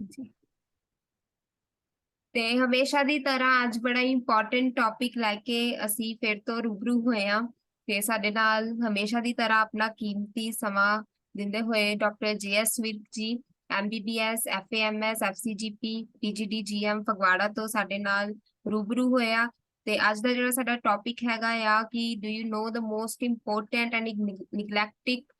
ਜੀ ਤੇ ਹਮੇਸ਼ਾ ਦੀ ਤਰ੍ਹਾਂ ਅੱਜ ਬੜਾ ਇੰਪੋਰਟੈਂਟ ਟੌਪਿਕ ਲੈ ਕੇ ਅਸੀਂ ਫਿਰ ਤੋਂ ਰੂਬਰੂ ਹੋਏ ਆ ਤੇ ਸਾਡੇ ਨਾਲ ਹਮੇਸ਼ਾ ਦੀ ਤਰ੍ਹਾਂ ਆਪਣਾ ਕੀਮਤੀ ਸਮਾਂ ਦਿੰਦੇ ਹੋਏ doctor GS Virk ji MBBS FAMS FCGP DGD GM Phagwara ਤੋਂ ਸਾਡੇ ਨਾਲ ਰੂਬਰੂ ਹੋਏ ਤੇ ਅੱਜ ਦਾ ਜਿਹੜਾ ਸਾਡਾ ਟੌਪਿਕ ਹੈਗਾ ਆ ਕਿ do you know the most important and neglected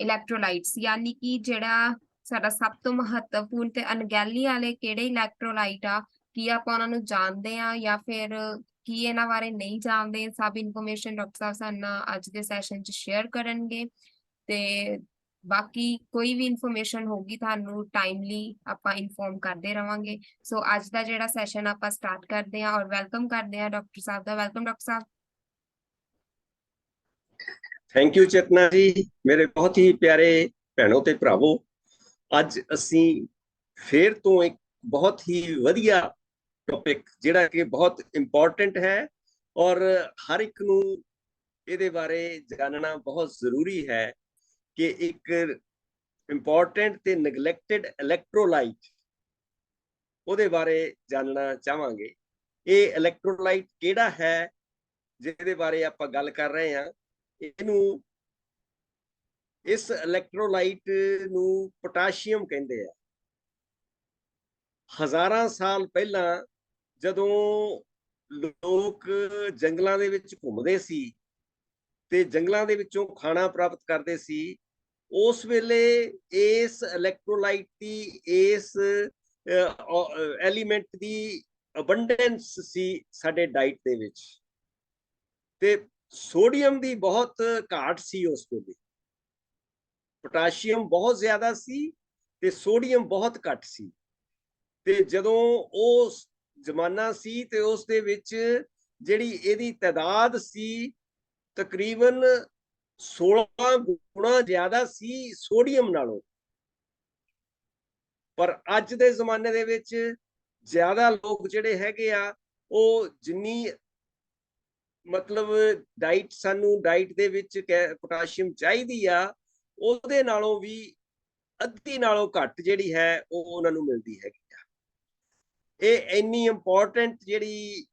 electrolytes ਯਾਨੀ ਕਿ ਜਿਹੜਾ ਸਾਡਾ ਸਭ ਤੋਂ ਮਹੱਤਵਪੂਰਨ ਤੇ ਅਣਗਹਿਲੀ ਵਾਲੇ ਕਿਹੜੇ ਇਲੈਕਟ੍ਰੋਲਾਈਟ ਆ? ਕੀ ਆਪਾਂ ਉਹਨਾਂ ਨੂੰ ਜਾਣਦੇ ਆ ਜਾਂ ਫਿਰ ਕੀ ਇਹਨਾਂ ਬਾਰੇ ਨਹੀਂ ਜਾਣਦੇ? ਸਭ ਇਨਫੋਰਮੇਸ਼ਨ ਡਾਕਟਰ ਸਾਹਿਬ ਸਾਨੂੰ ਅੱਜ ਦੇ ਸੈਸ਼ਨ 'ਚ ਸ਼ੇਅਰ ਕਰਨਗੇ। ਤੇ ਬਾਕੀ ਕੋਈ ਵੀ ਇਨਫੋਰਮੇਸ਼ਨ ਹੋਗੀ ਤੁਹਾਨੂੰ ਟਾਈਮਲੀ ਆਪਾਂ ਇਨਫੋਰਮ ਕਰਦੇ ਰਵਾਂਗੇ। ਸੋ ਅੱਜ ਦਾ ਜਿਹੜਾ ਸੈਸ਼ਨ ਆਪਾਂ ਸਟਾਰਟ ਕਰਦੇ ਹਾਂ ਔਰ ਵੈਲਕਮ ਕਰਦੇ ਹਾਂ ਡਾਕਟਰ ਸਾਹਿਬ ਦਾ। Welcome doctor Sahib. Thank you Chetna ji. ਮੇਰੇ ਬਹੁਤ ਹੀ ਪਿਆਰੇ ਭੈਣੋ ਤੇ ਭਰਾਵੋ ਅੱਜ ਅਸੀਂ ਫੇਰ ਤੋਂ ਇੱਕ ਬਹੁਤ ਹੀ ਵਧੀਆ ਟੌਪਿਕ ਜਿਹੜਾ ਕਿ ਬਹੁਤ ਇੰਪੋਰਟੈਂਟ ਹੈ ਔਰ ਹਰ ਇੱਕ ਨੂੰ ਇਹਦੇ ਬਾਰੇ ਜਾਣਨਾ ਬਹੁਤ ਜ਼ਰੂਰੀ ਹੈ ਕਿ ਇੱਕ ਇੰਪੋਰਟੈਂਟ ਤੇ ਨੈਗਲੈਕਟਡ ਇਲੈਕਟ੍ਰੋਲਾਈਟ ਉਹਦੇ ਬਾਰੇ ਜਾਣਨਾ ਚਾਹਾਂਗੇ। ਇਹ ਇਲੈਕਟ੍ਰੋਲਾਈਟ ਕਿਹੜਾ ਹੈ? ਜਿਹਦੇ ਬਾਰੇ ਆਪਾਂ ਗੱਲ ਕਰ ਰਹੇ ਹਾਂ। ਇਹਨੂੰ ਇਸ ਇਲੈਕਟ੍ਰੋਲਾਈਟ ਨੂੰ ਪੋਟਾਸ਼ੀਅਮ ਕਹਿੰਦੇ ਆ। ਹਜ਼ਾਰਾਂ ਸਾਲ ਪਹਿਲਾਂ ਜਦੋਂ ਲੋਕ ਜੰਗਲਾਂ ਦੇ ਵਿੱਚ ਘੁੰਮਦੇ ਸੀ ਤੇ ਜੰਗਲਾਂ ਦੇ ਵਿੱਚੋਂ ਖਾਣਾ ਪ੍ਰਾਪਤ ਕਰਦੇ ਸੀ, ਉਸ ਵੇਲੇ ਇਸ ਇਲੈਕਟ੍ਰੋਲਾਈਟ ਦੀ, ਇਸ ਐਲੀਮੈਂਟ ਦੀ ਅਬੰਡੈਂਸ ਸੀ ਸਾਡੇ ਡਾਈਟ ਦੇ ਵਿੱਚ। ਤੇ ਸੋਡੀਅਮ ਦੀ ਬਹੁਤ ਘਾਟ ਸੀ ਉਸ ਵੇਲੇ। ਪੋਟਾਸ਼ੀਅਮ ਬਹੁਤ ਜ਼ਿਆਦਾ ਸੀ ਤੇ ਸੋਡੀਅਮ ਬਹੁਤ ਘੱਟ ਸੀ। ਤੇ ਜਦੋਂ ਉਹ ਜ਼ਮਾਨਾ ਸੀ ਤੇ ਉਸ ਦੇ ਵਿੱਚ ਜਿਹੜੀ ਇਹਦੀ ਤਾਦਾਦ ਸੀ, ਤਕਰੀਬਨ 16 ਗੁਣਾ ਜ਼ਿਆਦਾ ਸੀ ਸੋਡੀਅਮ ਨਾਲੋਂ। ਪਰ ਅੱਜ ਦੇ ਜ਼ਮਾਨੇ ਦੇ ਵਿੱਚ ਜ਼ਿਆਦਾ ਲੋਕ ਜਿਹੜੇ ਹੈਗੇ ਆ, ਉਹ ਜਿੰਨੀ ਮਤਲਬ ਡਾਈਟ ਸਾਨੂੰ ਡਾਈਟ ਦੇ ਵਿੱਚ ਪੋਟਾਸ਼ੀਅਮ ਚਾਹੀਦੀ ਆ ਉਹਦੇ ਨਾਲੋਂ ਵੀ ਅੱਧੀ ਨਾਲੋਂ ਘੱਟ ਜਿਹੜੀ ਹੈ ਉਹ ਉਹਨਾਂ ਨੂੰ ਮਿਲਦੀ ਹੈਗੀ ਆ। ਇਹ ਇੰਨੀ ਇੰਪੋਰਟੈਂਟ ਜਿਹੜੀ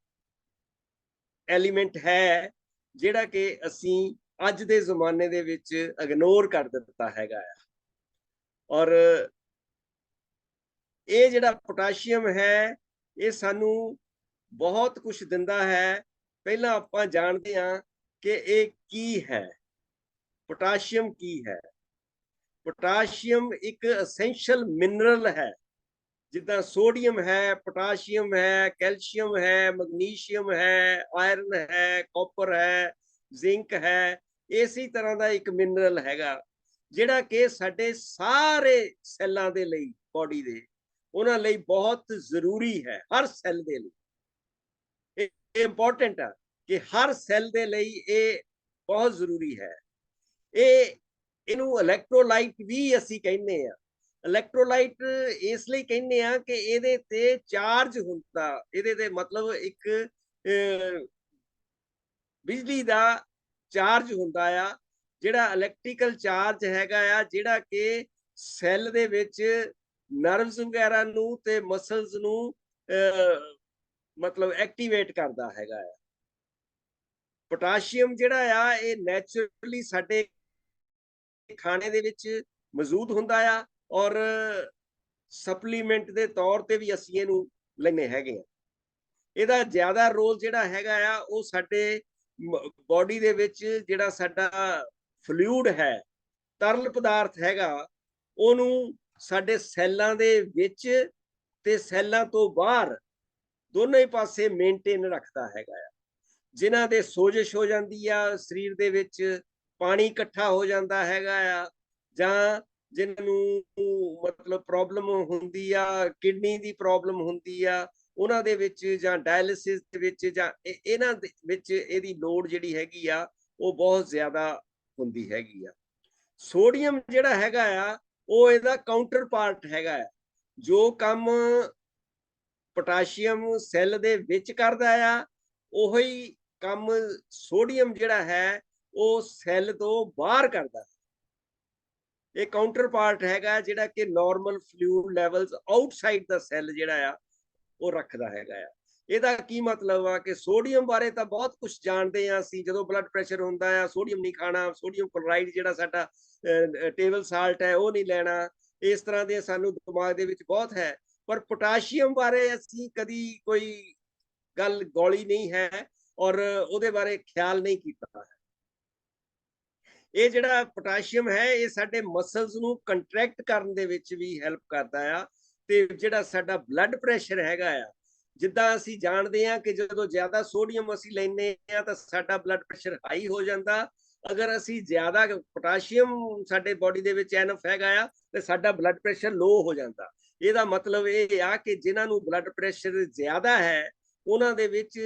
ਐਲੀਮੈਂਟ ਹੈ ਜਿਹੜਾ ਕਿ ਅਸੀਂ ਅੱਜ ਦੇ ਜ਼ਮਾਨੇ ਦੇ ਵਿੱਚ ਇਗਨੋਰ ਕਰ ਦਿੱਤਾ ਹੈਗਾ ਆ। ਔਰ ਇਹ ਜਿਹੜਾ ਪੋਟਾਸ਼ੀਅਮ ਹੈ, ਇਹ ਸਾਨੂੰ ਬਹੁਤ ਕੁਝ ਦਿੰਦਾ ਹੈ। ਪਹਿਲਾਂ ਆਪਾਂ ਜਾਣਦੇ ਹਾਂ ਕਿ ਇਹ ਕੀ ਹੈ ਪੋਟਾਸ਼ੀਅਮ ਕੀ ਹੈ। ਪੋਟਾਸ਼ੀਅਮ ਇੱਕ ਐਸੈਂਸ਼ੀਅਲ ਮਿਨਰਲ ਹੈ। ਜਿੱਦਾਂ ਸੋਡੀਅਮ ਹੈ, ਪੋਟਾਸ਼ੀਅਮ ਹੈ, ਕੈਲਸ਼ੀਅਮ ਹੈ, ਮੈਗਨੀਸ਼ੀਅਮ ਹੈ, ਆਇਰਨ ਹੈ, ਕਾਪਰ ਹੈ, ਜ਼ਿੰਕ ਹੈ, ਇਸੇ ਤਰ੍ਹਾਂ ਦਾ ਇੱਕ ਮਿਨਰਲ ਹੈਗਾ, ਜਿਹੜਾ ਕਿ ਸਾਡੇ ਸਾਰੇ ਸੈੱਲਾਂ ਦੇ ਲਈ ਬਾਡੀ ਦੇ, ਉਹਨਾਂ ਲਈ ਬਹੁਤ ਜ਼ਰੂਰੀ ਹੈ, ਹਰ ਸੈੱਲ ਦੇ ਲਈ। ਇਹ ਇੰਪੋਰਟੈਂਟ ਹੈ ਕਿ ਹਰ ਸੈੱਲ ਦੇ ਲਈ ਇਹ ਬਹੁਤ ਜ਼ਰੂਰੀ ਹੈ। ਇਹ ਇਹਨੂੰ ਇਲੈਕਟ੍ਰੋਲਾਈਟ ਵੀ ਅਸੀਂ ਕਹਿੰਦੇ ਆ ਇਲੈਕਟ੍ਰੋਲਾਈਟ ਇਸ ਲਈ ਕਹਿੰਦੇ ਆ ਕਿ ਇਹਦੇ ਤੇ ਚਾਰਜ ਹੁੰਦਾ, ਇਹਦੇ ਤੇ ਮਤਲਬ ਇੱਕ ਬਿਜਲੀ ਦਾ ਚਾਰਜ ਹੁੰਦਾ ਆ, ਜਿਹੜਾ ਇਲੈਕਟ੍ਰੀਕਲ ਚਾਰਜ ਹੈਗਾ ਆ, ਜਿਹੜਾ ਕਿ ਸੈੱਲ ਦੇ ਵਿੱਚ ਨਰਵਸ ਵਗੈਰਾ ਨੂੰ ਤੇ ਮਸਲਸ ਨੂੰ ਮਤਲਬ ਐਕਟੀਵੇਟ ਕਰਦਾ ਹੈਗਾ ਆ। ਪੋਟਾਸ਼ੀਅਮ ਜਿਹੜਾ ਆ, ਇਹ ਨੇਚਰਲੀ ਸਾਡੇ ਖਾਣੇ ਦੇ ਵਿੱਚ ਮੌਜੂਦ ਹੁੰਦਾ ਆ ਔਰ ਸਪਲੀਮੈਂਟ ਦੇ ਤੌਰ ਤੇ ਵੀ ਅਸੀਂ ਇਹਨੂੰ ਲੈਨੇ ਹੈਗੇ ਆ। ਇਹਦਾ ਜ਼ਿਆਦਾ ਰੋਲ ਜਿਹੜਾ ਹੈਗਾ ਆ, ਉਹ ਸਾਡੇ ਬਾਡੀ ਦੇ ਵਿੱਚ ਜਿਹੜਾ ਸਾਡਾ ਫਲੂਇਡ ਹੈ, ਤਰਲ ਪਦਾਰਥ ਹੈਗਾ, ਉਹਨੂੰ ਸਾਡੇ ਸੈੱਲਾਂ ਦੇ ਵਿੱਚ ਤੇ ਸੈੱਲਾਂ ਤੋਂ ਬਾਹਰ ਦੋਨੋਂ ਹੀ ਪਾਸੇ ਮੇਨਟੇਨ ਰੱਖਦਾ ਹੈਗਾ ਆ। ਜਿਨ੍ਹਾਂ ਦੇ ਸੋਜਸ਼ ਹੋ ਜਾਂਦੀ ਆ, ਸਰੀਰ ਦੇ ਵਿੱਚ ਪਾਣੀ ਇਕੱਠਾ ਹੋ ਜਾਂਦਾ ਹੈਗਾ ਆ, ਜਾਂ ਜਿਨ੍ਹਾਂ ਨੂੰ ਮਤਲਬ ਪ੍ਰੋਬਲਮ ਹੁੰਦੀ ਆ, ਕਿਡਨੀ ਦੀ ਪ੍ਰੋਬਲਮ ਹੁੰਦੀ ਆ, ਉਹਨਾਂ ਦੇ ਵਿੱਚ ਜਾਂ ਡਾਇਲਿਸਿਸ ਦੇ ਵਿੱਚ ਜਾਂ ਇਹਨਾਂ ਦੇ ਵਿੱਚ ਇਹਦੀ ਲੋੜ ਜਿਹੜੀ ਹੈਗੀ ਆ, ਉਹ ਬਹੁਤ ਜ਼ਿਆਦਾ ਹੁੰਦੀ ਹੈਗੀ ਆ। ਸੋਡੀਅਮ ਜਿਹੜਾ ਹੈਗਾ ਆ, ਉਹ ਇਹਦਾ ਕਾਊਂਟਰ ਪਾਰਟ ਹੈਗਾ ਆ, ਜੋ ਕੰਮ ਪੋਟਾਸ਼ੀਅਮ ਸੈੱਲ ਦੇ ਵਿੱਚ ਕਰਦਾ ਆ, ਉਹੀ ਕੰਮ ਸੋਡੀਅਮ ਜਿਹੜਾ ਹੈ ਉਹ ਸੈੱਲ ਤੋਂ ਬਾਹਰ ਕਰਦਾ ਇਹ ਕਾਊਂਟਰ ਪਾਰਟ ਹੈਗਾ ਜਿਹੜਾ ਕਿ ਨਾਰਮਲ ਫਲੂਇਡ ਲੈਵਲਸ ਆਊਟਸਾਈਡ ਦਾ ਸੈੱਲ ਜਿਹੜਾ ਆ, ਉਹ ਰੱਖਦਾ ਹੈਗਾ ਆ। ਇਹਦਾ ਕੀ ਮਤਲਬ ਆ ਕਿ ਸੋਡੀਅਮ ਬਾਰੇ ਤਾਂ ਬਹੁਤ ਕੁਝ ਜਾਣਦੇ ਆ ਅਸੀਂ, ਜਦੋਂ ਬਲੱਡ ਪ੍ਰੈਸ਼ਰ ਹੁੰਦਾ ਆ ਸੋਡੀਅਮ ਨਹੀਂ ਖਾਣਾ ਸੋਡੀਅਮ ਕਲੋਰਾਈਡ ਜਿਹੜਾ ਸਾਡਾ ਟੇਬਲ ਸਾਲਟ ਹੈ, ਉਹ ਨਹੀਂ ਲੈਣਾ। ਇਸ ਤਰ੍ਹਾਂ ਦੇ ਸਾਨੂੰ ਦਿਮਾਗ ਦੇ ਵਿੱਚ ਬਹੁਤ ਹੈ। ਪਰ ਪੋਟਾਸ਼ੀਅਮ ਬਾਰੇ ਅਸੀਂ ਕਦੀ ਕੋਈ ਗੱਲ ਗੋਲੀ ਨਹੀਂ ਹੈ ਔਰ ਉਹਦੇ ਬਾਰੇ ਖਿਆਲ ਨਹੀਂ ਕੀਤਾ। ਹੈ ਇਹ ਜਿਹੜਾ ਪੋਟਾਸ਼ੀਅਮ ਹੈ, ਇਹ ਸਾਡੇ ਮਸਲਸ ਨੂੰ ਕੰਟਰੈਕਟ ਕਰਨ ਦੇ ਵਿੱਚ ਵੀ ਹੈਲਪ ਕਰਦਾ ਆ ਤੇ ਜਿਹੜਾ ਸਾਡਾ ਬਲੱਡ ਪ੍ਰੈਸ਼ਰ ਹੈਗਾ ਆ, ਜਿੱਦਾਂ ਅਸੀਂ ਜਾਣਦੇ ਹਾਂ ਕਿ ਜਦੋਂ ਜ਼ਿਆਦਾ ਸੋਡੀਅਮ ਅਸੀਂ ਲੈਂਦੇ ਆ ਤਾਂ ਸਾਡਾ ਬਲੱਡ ਪ੍ਰੈਸ਼ਰ ਹਾਈ ਹੋ ਜਾਂਦਾ। ਅਗਰ ਅਸੀਂ ਜ਼ਿਆਦਾ ਪੋਟਾਸ਼ੀਅਮ ਸਾਡੇ ਬਾਡੀ ਦੇ ਵਿੱਚ ਐਨਫ ਹੈਗਾ ਆ, ਤੇ ਸਾਡਾ ਬਲੱਡ ਪ੍ਰੈਸ਼ਰ ਲੋ ਹੋ ਜਾਂਦਾ। ਇਹਦਾ ਮਤਲਬ ਇਹ ਆ ਕਿ ਜਿਨ੍ਹਾਂ ਨੂੰ ਬਲੱਡ ਪ੍ਰੈਸ਼ਰ ਜ਼ਿਆਦਾ ਹੈ, ਉਹਨਾਂ ਦੇ ਵਿੱਚ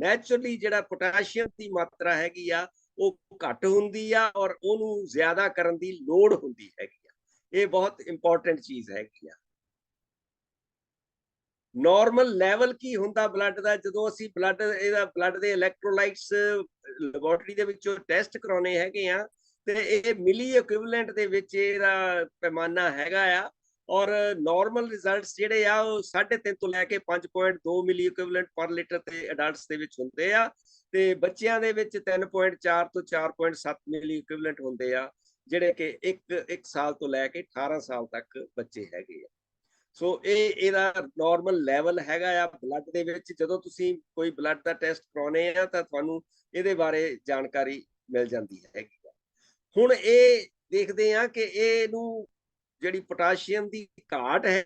ਨੈਚੁਰਲੀ ਜਿਹੜਾ ਪੋਟਾਸ਼ੀਅਮ ਦੀ ਮਾਤਰਾ ਹੈਗੀ ਆ ਉਹ ਘੱਟ ਹੁੰਦੀ ਆ ਔਰ ਉਹਨੂੰ ਜ਼ਿਆਦਾ ਕਰਨ ਦੀ ਲੋੜ ਹੁੰਦੀ ਹੈਗੀ ਆ। ਇਹ ਬਹੁਤ ਇੰਪੋਰਟੈਂਟ ਚੀਜ਼ ਹੈਗੀ ਆ। ਨਾਰਮਲ ਲੈਵਲ ਕੀ ਹੁੰਦਾ ਬਲੱਡ ਦਾ? ਜਦੋਂ ਅਸੀਂ ਬਲੱਡ ਇਹਦਾ ਬਲੱਡ ਦੇ ਇਲੈਕਟ੍ਰੋਲਾਈਟਸ ਲੈਬੋਰਟਰੀ ਦੇ ਵਿੱਚੋਂ ਟੈਸਟ ਕਰਾਉਣੇ ਹੈਗੇ ਆ, ਤੇ ਇਹ ਮਿਲੀ ਇਕੁਇਵਲੈਂਟ ਦੇ ਵਿੱਚ ਇਹਦਾ ਪੈਮਾਨਾ ਹੈਗਾ ਆ। ਔਰ ਨਾਰਮਲ ਰਿਜ਼ਲਟਸ ਜਿਹੜੇ ਆ ਉਹ 3.5 ਤੋਂ ਲੈ ਕੇ 5.2 ਮਿਲੀ ਇਕੁਇਵਲੈਂਟ ਪਰ ਲੀਟਰ ਤੇ ਅਡਲਟਸ ਦੇ ਵਿੱਚ ਹੁੰਦੇ ਆ। ਤੇ ਬੱਚਿਆਂ ਦੇ ਵਿੱਚ 3.4 ਤੋਂ 4.7 ਮਿਲੀ ਇਕੁਇਵਲੈਂਟ ਹੁੰਦੇ ਆ, ਜਿਹੜੇ ਕਿ ਇੱਕ ਇੱਕ ਸਾਲ ਤੋਂ ਲੈ ਕੇ 18 ਸਾਲ ਤੱਕ ਬੱਚੇ ਹੈਗੇ ਆ। ਸੋ ਇਹ, ਇਹਦਾ ਨਾਰਮਲ ਲੈਵਲ ਹੈਗਾ ਆ ਬਲੱਡ ਦੇ ਵਿੱਚ। ਜਦੋਂ ਤੁਸੀਂ ਕੋਈ ਬਲੱਡ ਦਾ ਟੈਸਟ ਕਰਾਉਨੇ ਆ, ਤਾਂ ਤੁਹਾਨੂੰ ਇਹਦੇ ਬਾਰੇ ਜਾਣਕਾਰੀ ਮਿਲ ਜਾਂਦੀ ਹੈਗੀ ਆ। ਹੁਣ ਇਹ ਦੇਖਦੇ ਆ ਕਿ ਇਹਨੂੰ ਜਿਹੜੀ ਪੋਟਾਸ਼ੀਅਮ ਦੀ ਘਾਟ ਹੈ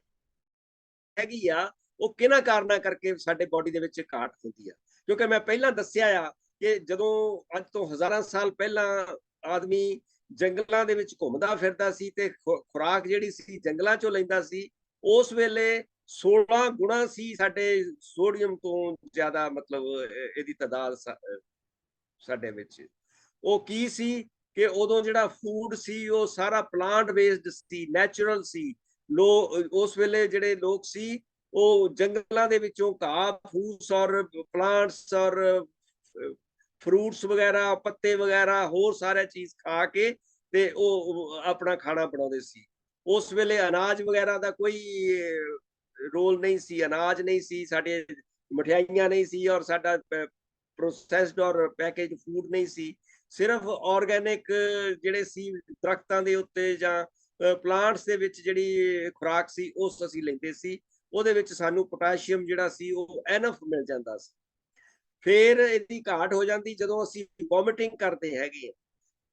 ਹੈਗੀ ਆ, ਉਹ ਕਿਹਨਾਂ ਕਾਰਨਾਂ ਕਰਕੇ ਸਾਡੇ ਬਾਡੀ ਦੇ ਵਿੱਚ ਘਾਟ ਹੁੰਦੀ ਆ? ਕਿਉਂਕਿ ਮੈਂ ਪਹਿਲਾਂ ਦੱਸਿਆ ਆ ਕਿ ਜਦੋਂ ਅੱਜ ਤੋਂ ਹਜ਼ਾਰਾਂ ਸਾਲ ਪਹਿਲਾਂ ਆਦਮੀ ਜੰਗਲਾਂ ਦੇ ਵਿੱਚ ਘੁੰਮਦਾ ਫਿਰਦਾ ਸੀ ਤੇ ਖੁਰਾਕ ਜਿਹੜੀ ਸੀ ਜੰਗਲਾਂ ਚੋਂ ਲੈਂਦਾ ਸੀ, ਉਸ ਵੇਲੇ 16 ਗੁਣਾ ਸੀ ਸਾਡੇ ਸੋਡੀਅਮ ਤੋਂ ਜ਼ਿਆਦਾ ਮਤਲਬ ਇਹਦੀ ਤਾਦਾਦ ਸਾਡੇ ਵਿੱਚ। ਉਹ ਕੀ ਸੀ ਕਿ ਉਦੋਂ ਜਿਹੜਾ ਫੂਡ ਸੀ, ਉਹ ਸਾਰਾ ਪਲਾਂਟ ਬੇਸਡ ਸੀ ਨੈਚੁਰਲ ਸੀ। ਲੋ, ਉਸ ਵੇਲੇ ਜਿਹੜੇ ਲੋਕ ਸੀ ਉਹ ਜੰਗਲਾਂ ਦੇ ਵਿੱਚੋਂ ਘਾਹ, ਫੂਸ ਔਰ ਪਲਾਂਟਸ ਔਰ ਫਰੂਟਸ ਵਗੈਰਾ, ਪੱਤੇ ਵਗੈਰਾ, ਹੋਰ ਸਾਰਾ ਚੀਜ਼ ਖਾ ਕੇ ਤੇ ਉਹ ਆਪਣਾ ਖਾਣਾ ਬਣਾਉਂਦੇ ਸੀ। ਉਸ ਵੇਲੇ ਅਨਾਜ ਵਗੈਰਾ ਦਾ ਕੋਈ ਰੋਲ ਨਹੀਂ ਸੀ। ਅਨਾਜ ਨਹੀਂ ਸੀ, ਸਾਡੇ ਮਠਿਆਈਆਂ ਨਹੀਂ ਸੀ ਔਰ ਸਾਡਾ ਪ੍ਰੋਸੈਸਡ ਔਰ ਪੈਕੇਜ ਫੂਡ ਨਹੀਂ ਸੀ। ਸਿਰਫ ਆਰਗੈਨਿਕ ਜਿਹੜੇ ਸੀ ਦਰਖਤਾਂ ਦੇ ਉੱਤੇ ਜਾਂ ਪਲਾਂਟਸ ਦੇ ਵਿੱਚ ਜਿਹੜੀ ਖੁਰਾਕ ਸੀ, ਉਸ ਅਸੀਂ ਲੈਂਦੇ ਸੀ। ਉਹਦੇ ਵਿੱਚ ਸਾਨੂੰ ਪੋਟਾਸ਼ੀਅਮ ਜਿਹੜਾ ਸੀ ਉਹ ਐਨਫ ਮਿਲ ਜਾਂਦਾ ਸੀ। ਫਿਰ ਇਹਦੀ ਘਾਟ ਹੋ ਜਾਂਦੀ ਜਦੋਂ ਅਸੀਂ ਵੋਮਿਟਿੰਗ ਕਰਦੇ ਹੈਗੇ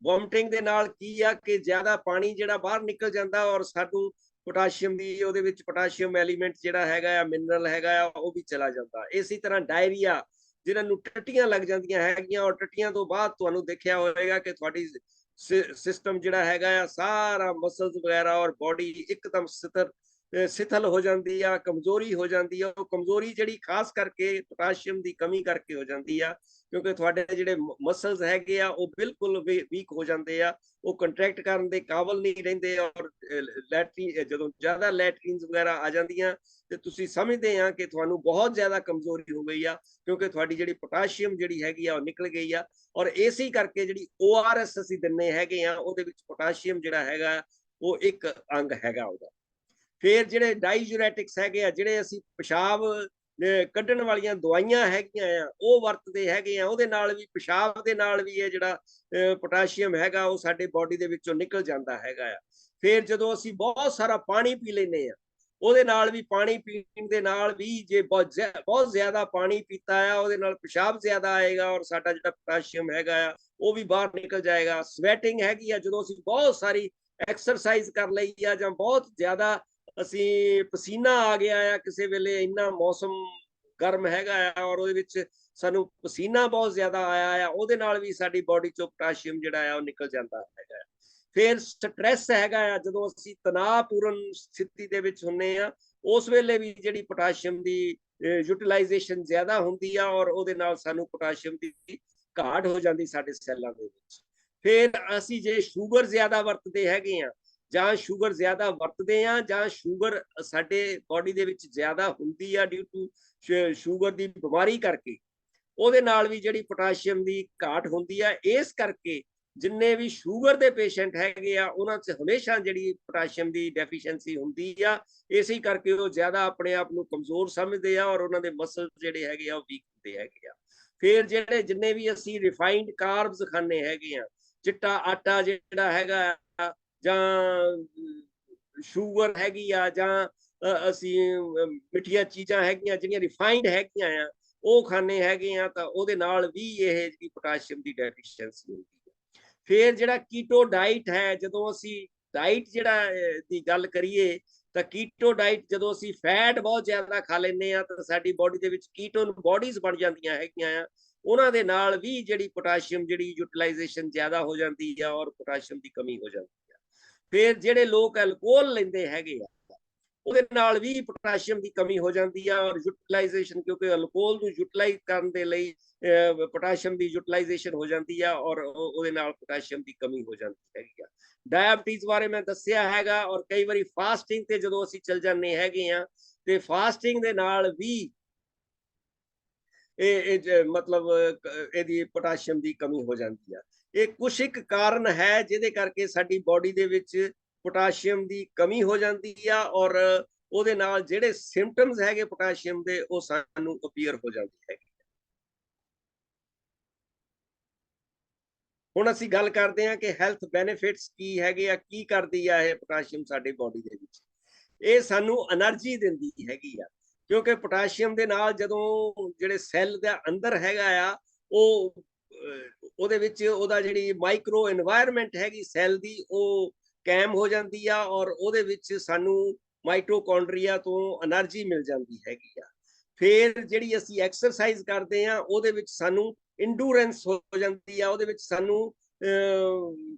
ਵੋਮਿਟਿੰਗ ਦੇ ਨਾਲ ਕੀ ਆ ਕਿ ਜ਼ਿਆਦਾ ਪਾਣੀ ਜਿਹੜਾ ਬਾਹਰ ਨਿਕਲ ਜਾਂਦਾ ਔਰ ਸਾਨੂੰ ਪੋਟਾਸ਼ੀਅਮ ਦੀ ਉਹਦੇ ਵਿੱਚ ਪੋਟਾਸ਼ੀਅਮ ਐਲੀਮੈਂਟ ਜਿਹੜਾ ਹੈਗਾ ਆ ਮਿਨਰਲ ਹੈਗਾ ਆ, ਉਹ ਵੀ ਚਲਾ ਜਾਂਦਾ। ਇਸੇ ਤਰ੍ਹਾਂ ਡਾਇਰੀਆ ਜਿਨ੍ਹਾਂ ਨੂੰ ਟੱਟੀਆਂ ਲੱਗ ਜਾਂਦੀਆਂ ਹੈਗੀਆਂ ਔਰ ਟੱਟੀਆਂ ਤੋਂ ਬਾਅਦ ਤੁਹਾਨੂੰ ਦੇਖਿਆ ਹੋਵੇਗਾ ਕਿ ਤੁਹਾਡੀ ਸਿਸਟਮ ਜਿਹੜਾ ਹੈਗਾ ਆ, ਸਾਰਾ ਮਸਲਸ ਵਗੈਰਾ ਔਰ ਬਾਡੀ ਇੱਕਦਮ ਸਥਿਰ ਸਿਥਲ ਹੋ ਜਾਂਦੀ ਆ, ਕਮਜ਼ੋਰੀ ਹੋ ਜਾਂਦੀ ਆ, ਉਹ ਕਮਜ਼ੋਰੀ ਜਿਹੜੀ ਖਾਸ ਕਰਕੇ ਪੋਟਾਸ਼ੀਅਮ ਦੀ ਕਮੀ ਕਰਕੇ ਹੋ ਜਾਂਦੀ ਆ, ਕਿਉਂਕਿ ਤੁਹਾਡੇ ਜਿਹੜੇ ਮਸਲਸ ਹੈਗੇ ਆ, ਉਹ ਬਿਲਕੁਲ ਵੀਕ ਹੋ ਜਾਂਦੇ ਆ, ਉਹ ਕੰਟਰੈਕਟ ਕਰਨ ਦੇ ਕਾਬਲ ਨਹੀਂ ਰਹਿੰਦੇ ਔਰ ਲੈਟਰੀ ਜਦੋਂ ਜ਼ਿਆਦਾ ਲੈਟਰੀਨਸ ਵਗੈਰਾ ਆ ਜਾਂਦੀਆਂ, ਤੇ ਤੁਸੀਂ ਸਮਝਦੇ ਆ ਕਿ ਤੁਹਾਨੂੰ ਬਹੁਤ ਜ਼ਿਆਦਾ ਕਮਜ਼ੋਰੀ ਹੋ ਗਈ ਆ, ਕਿਉਂਕਿ ਤੁਹਾਡੀ ਜਿਹੜੀ ਪੋਟਾਸ਼ੀਅਮ ਜਿਹੜੀ ਹੈਗੀ ਆ, ਉਹ ਨਿਕਲ ਗਈ ਆ, ਔਰ ਇਸੇ ਕਰਕੇ ਜਿਹੜੀ ORS ਅਸੀਂ ਦਿੰਨੇ ਹੈਗੇ ਆ, ਉਹਦੇ ਵਿੱਚ ਪੋਟਾਸ਼ੀਅਮ ਜਿਹੜਾ ਹੈਗਾ, ਉਹ ਇੱਕ ਅੰਗ ਹੈਗਾ ਉਹਦਾ। ਫਿਰ ਜਿਹੜੇ ਡਾਈਜੂਰੈਟਿਕਸ ਹੈਗੇ ਆ, ਜਿਹੜੇ ਅਸੀਂ ਪਿਸ਼ਾਬ ਕੱਢਣ ਵਾਲੀਆਂ ਦਵਾਈਆਂ ਹੈਗੀਆਂ ਆ, ਉਹ ਵਰਤਦੇ ਹੈਗੇ ਆ, ਉਹਦੇ ਨਾਲ ਵੀ, ਪਿਸ਼ਾਬ ਦੇ ਨਾਲ ਵੀ ਇਹ ਜਿਹੜਾ ਪੋਟਾਸ਼ੀਅਮ ਹੈਗਾ, ਉਹ ਸਾਡੇ ਬਾਡੀ ਦੇ ਵਿੱਚੋਂ ਨਿਕਲ ਜਾਂਦਾ ਹੈਗਾ ਆ। ਫਿਰ ਜਦੋਂ ਅਸੀਂ ਬਹੁਤ ਸਾਰਾ ਪਾਣੀ ਪੀ ਲੈਨੇ ਆ, ਉਹਦੇ ਨਾਲ ਵੀ ਪਾਣੀ ਪੀਣ ਦੇ ਨਾਲ ਵੀ ਜੇ ਬਹੁਤ ਜ਼ਿਆਦਾ ਪਾਣੀ ਪੀਤਾ ਆ, ਉਹਦੇ ਨਾਲ ਪਿਸ਼ਾਬ ਜ਼ਿਆਦਾ ਆਏਗਾ ਔਰ ਸਾਡਾ ਜਿਹੜਾ ਪੋਟਾਸ਼ੀਅਮ ਹੈਗਾ ਆ, ਉਹ ਵੀ ਬਾਹਰ ਨਿਕਲ ਜਾਏਗਾ। ਸਵੈਟਿੰਗ ਹੈਗੀ ਆ, ਜਦੋਂ ਅਸੀਂ ਬਹੁਤ ਸਾਰੀ ਐਕਸਰਸਾਈਜ਼ ਕਰ ਲਈ ਆ ਜਾਂ ਬਹੁਤ ਜ਼ਿਆਦਾ ਅਸੀਂ ਪਸੀਨਾ ਆ ਗਿਆ ਆ ਕਿਸੇ ਵੇਲੇ, ਇੰਨਾ ਮੌਸਮ ਗਰਮ ਹੈਗਾ ਆ ਔਰ ਉਹਦੇ ਵਿੱਚ ਸਾਨੂੰ ਪਸੀਨਾ ਬਹੁਤ ਜ਼ਿਆਦਾ ਆਇਆ ਆ, ਉਹਦੇ ਨਾਲ ਵੀ ਸਾਡੀ ਬਾਡੀ ਚੋਂ ਪੋਟਾਸ਼ੀਅਮ ਜਿਹੜਾ ਆ ਉਹ ਨਿਕਲ ਜਾਂਦਾ ਹੈਗਾ ਫਿਰ ਸਟ੍ਰੈਸ ਹੈਗਾ ਆ, ਜਦੋਂ ਅਸੀਂ ਤਣਾਅਪੂਰਨ ਸਥਿਤੀ ਦੇ ਵਿੱਚ ਹੁੰਨੇ ਆ, ਉਸ ਵੇਲੇ ਵੀ ਜਿਹੜੀ ਪੋਟਾਸ਼ੀਅਮ ਦੀ ਯੂਟਿਲਾਈਜੇਸ਼ਨ ਜ਼ਿਆਦਾ ਹੁੰਦੀ ਆ ਔਰ ਉਹਦੇ ਨਾਲ ਸਾਨੂੰ ਪੋਟਾਸ਼ੀਅਮ ਦੀ ਘਾਟ ਹੋ ਜਾਂਦੀ ਸਾਡੇ ਸੈੱਲਾਂ ਦੇ ਵਿੱਚ। ਫਿਰ ਅਸੀਂ ਜੇ ਸ਼ੂਗਰ ਜ਼ਿਆਦਾ ਵਰਤਦੇ ਹੈਗੇ ਆ ਜਾਂ ਸ਼ੂਗਰ ਜ਼ਿਆਦਾ ਵਰਤਦੇ ਆ ਜਾਂ ਸ਼ੂਗਰ ਸਾਡੇ ਬਾਡੀ ਦੇ ਵਿੱਚ ਜ਼ਿਆਦਾ ਹੁੰਦੀ ਆ ਡਿਊ ਟੂ ਸ਼ੂਗਰ ਦੀ ਬਿਮਾਰੀ ਕਰਕੇ। ਉਹਦੇ ਨਾਲ ਵੀ ਜਿਹੜੀ ਪੋਟਾਸ਼ੀਅਮ ਦੀ ਘਾਟ ਹੁੰਦੀ ਆ ਇਸ ਕਰਕੇ ਜਿੰਨੇ ਵੀ ਸ਼ੂਗਰ ਦੇ ਪੇਸ਼ੈਂਟ ਹੈਗੇ ਆ ਉਹਨਾਂ 'ਚ ਹਮੇਸ਼ਾ ਜਿਹੜੀ ਪੋਟਾਸ਼ੀਅਮ ਦੀ ਡੈਫੀਸ਼ੀਐਂਸੀ ਹੁੰਦੀ ਆ ਇਸੇ ਕਰਕੇ ਉਹ ਜ਼ਿਆਦਾ ਆਪਣੇ ਆਪ ਨੂੰ ਕਮਜ਼ੋਰ ਸਮਝਦੇ ਆ ਔਰ ਉਹਨਾਂ ਦੇ ਮਸਲ ਜਿਹੜੇ ਹੈਗੇ ਆ ਉਹ ਵੀਕ ਹੁੰਦੇ ਹੈਗੇ ਆ। ਫਿਰ ਜਿਹੜੇ ਜਿੰਨੇ ਵੀ ਅਸੀਂ ਰਿਫਾਈਨਡ ਕਾਰਬਸ ਖਾਂਦੇ ਹੈਗੇ ਆ ਚਿੱਟਾ ਆਟਾ ਜਿਹੜਾ ਹੈਗਾ ਆ, ਜਾਂ ਸ਼ੂਗਰ ਹੈਗੀ ਆ ਜਾਂ ਅਸੀਂ ਮਿੱਠੀਆਂ ਚੀਜ਼ਾਂ ਹੈਗੀਆਂ ਜਿਹੜੀਆਂ ਰਿਫਾਈਨਡ ਹੈਗੀਆਂ ਆ, ਉਹ ਖਾਣੇ ਹੈਗੇ ਆ, ਤਾਂ ਉਹਦੇ ਨਾਲ ਵੀ ਇਹ ਜਿਹੜੀ ਪੋਟਾਸ਼ੀਅਮ ਦੀ ਡੈਫੀਸ਼ੀਐਂਸੀ ਹੁੰਦੀ ਹੈ ਫਿਰ ਜਿਹੜਾ ਕੀਟੋ ਡਾਈਟ ਹੈ, ਜਦੋਂ ਅਸੀਂ ਡਾਈਟ ਜਿਹੜਾ ਦੀ ਗੱਲ ਕਰੀਏ, ਤਾਂ ਕੀਟੋ ਡਾਈਟ ਜਦੋਂ ਅਸੀਂ ਫੈਟ ਬਹੁਤ ਜ਼ਿਆਦਾ ਖਾ ਲੈਂਦੇ ਆ, ਤਾਂ ਸਾਡੀ ਬਾਡੀ ਦੇ ਵਿੱਚ ਕੀਟੋਨ ਬਾਡੀਜ਼ ਬਣ ਜਾਂਦੀਆਂ ਹੈਗੀਆਂ ਆ। ਉਹਨਾਂ ਦੇ ਨਾਲ ਵੀ ਜਿਹੜੀ ਪੋਟਾਸ਼ੀਅਮ ਜਿਹੜੀ ਯੂਟਿਲਾਈਜੇਸ਼ਨ ਜ਼ਿਆਦਾ ਹੋ ਜਾਂਦੀ ਆ, ਔਰ ਪੋਟਾਸ਼ੀਅਮ ਦੀ ਕਮੀ ਹੋ ਜਾਂਦੀ ਫਿਰ ਜਿਹੜੇ ਲੋਕ ਅਲਕੋਹਲ ਲੈਂਦੇ ਹੈਗੇ ਆ, ਉਹਦੇ ਨਾਲ ਵੀ ਪੋਟਾਸ਼ੀਅਮ ਦੀ ਕਮੀ ਹੋ ਜਾਂਦੀ ਆ ਔਰ ਯੂਟਿਲਾਈਜੇਸ਼ਨ ਕਿਉਂਕਿ ਅਲਕੋਹਲ ਨੂੰ ਯੂਟਿਲਾਈਜ਼ ਕਰਨ ਦੇ ਲਈ ਪੋਟਾਸ਼ੀਅਮ ਦੀ ਯੂਟਿਲਾਈਜੇਸ਼ਨ ਹੋ ਜਾਂਦੀ ਆ ਔਰ ਉਹਦੇ ਨਾਲ ਪੋਟਾਸ਼ੀਅਮ ਦੀ ਕਮੀ ਹੋ ਜਾਂਦੀ ਹੈਗੀ ਆ। ਡਾਇਬਟੀਜ਼ ਬਾਰੇ ਮੈਂ ਦੱਸਿਆ ਹੈਗਾ ਔਰ ਕਈ ਵਾਰੀ ਫਾਸਟਿੰਗ ਤੇ ਜਦੋਂ ਅਸੀਂ ਚੱਲ ਜਾਂਦੇ ਹੈਗੇ ਆ, ਤੇ ਫਾਸਟਿੰਗ ਦੇ ਨਾਲ ਵੀ ਇਹ ਮਤਲਬ ਇਹਦੀ ਪੋਟਾਸ਼ੀਅਮ ਦੀ ਕਮੀ ਹੋ ਜਾਂਦੀ ਆ। ਇਹ ਕੁਝ ਇੱਕ ਕਾਰਨ ਹੈ ਜਿਹਦੇ ਕਰਕੇ ਸਾਡੀ ਬਾਡੀ ਦੇ ਵਿੱਚ ਪੋਟਾਸ਼ੀਅਮ ਦੀ ਕਮੀ ਹੋ ਜਾਂਦੀ ਆ ਔਰ ਉਹਦੇ ਨਾਲ ਜਿਹੜੇ ਸਿੰਪਟਮਸ ਹੈਗੇ ਪੋਟਾਸ਼ੀਅਮ ਦੇ, ਉਹ ਸਾਨੂੰ ਅਪੀਅਰ ਹੋ ਜਾਂਦੇ ਹੈਗੇ ਹੁਣ ਅਸੀਂ ਗੱਲ ਕਰਦੇ ਹਾਂ ਕਿ ਹੈਲਥ ਬੈਨੀਫਿਟਸ ਕੀ ਹੈਗੇ ਆ, ਕੀ ਕਰਦੀ ਆ ਇਹ ਪੋਟਾਸ਼ੀਅਮ ਸਾਡੇ ਬਾਡੀ ਦੇ ਵਿੱਚ। ਇਹ ਸਾਨੂੰ એનર્ਜੀ ਦਿੰਦੀ ਹੈਗੀ ਆ, ਕਿਉਂਕਿ ਪੋਟਾਸ਼ੀਅਮ ਦੇ ਨਾਲ ਜਦੋਂ ਜਿਹੜੇ ਸੈੱਲ ਦਾ ਅੰਦਰ ਹੈਗਾ ਆ, ਉਹ ਉਹਦੇ ਵਿੱਚ ਉਹਦਾ ਜਿਹੜੀ ਮਾਈਕਰੋ এনवायरमेंट ਹੈਗੀ ਸੈੱਲ ਦੀ, ਉਹ ਕਾਇਮ ਹੋ ਜਾਂਦੀ ਆ ਔਰ ਉਹਦੇ ਵਿੱਚ ਸਾਨੂੰ ਮਾਈਟੋਕੌਂਡਰੀਆ ਤੋਂ એનર્ਜੀ ਮਿਲ ਜਾਂਦੀ ਹੈਗੀ ਆ। ਫਿਰ ਜਿਹੜੀ ਅਸੀਂ ਐਕਸਰਸਾਈਜ਼ ਕਰਦੇ ਆ, ਉਹਦੇ ਵਿੱਚ ਸਾਨੂੰ ਇੰਡੂਰੈਂਸ ਹੋ ਜਾਂਦੀ ਆ, ਉਹਦੇ ਵਿੱਚ ਸਾਨੂੰ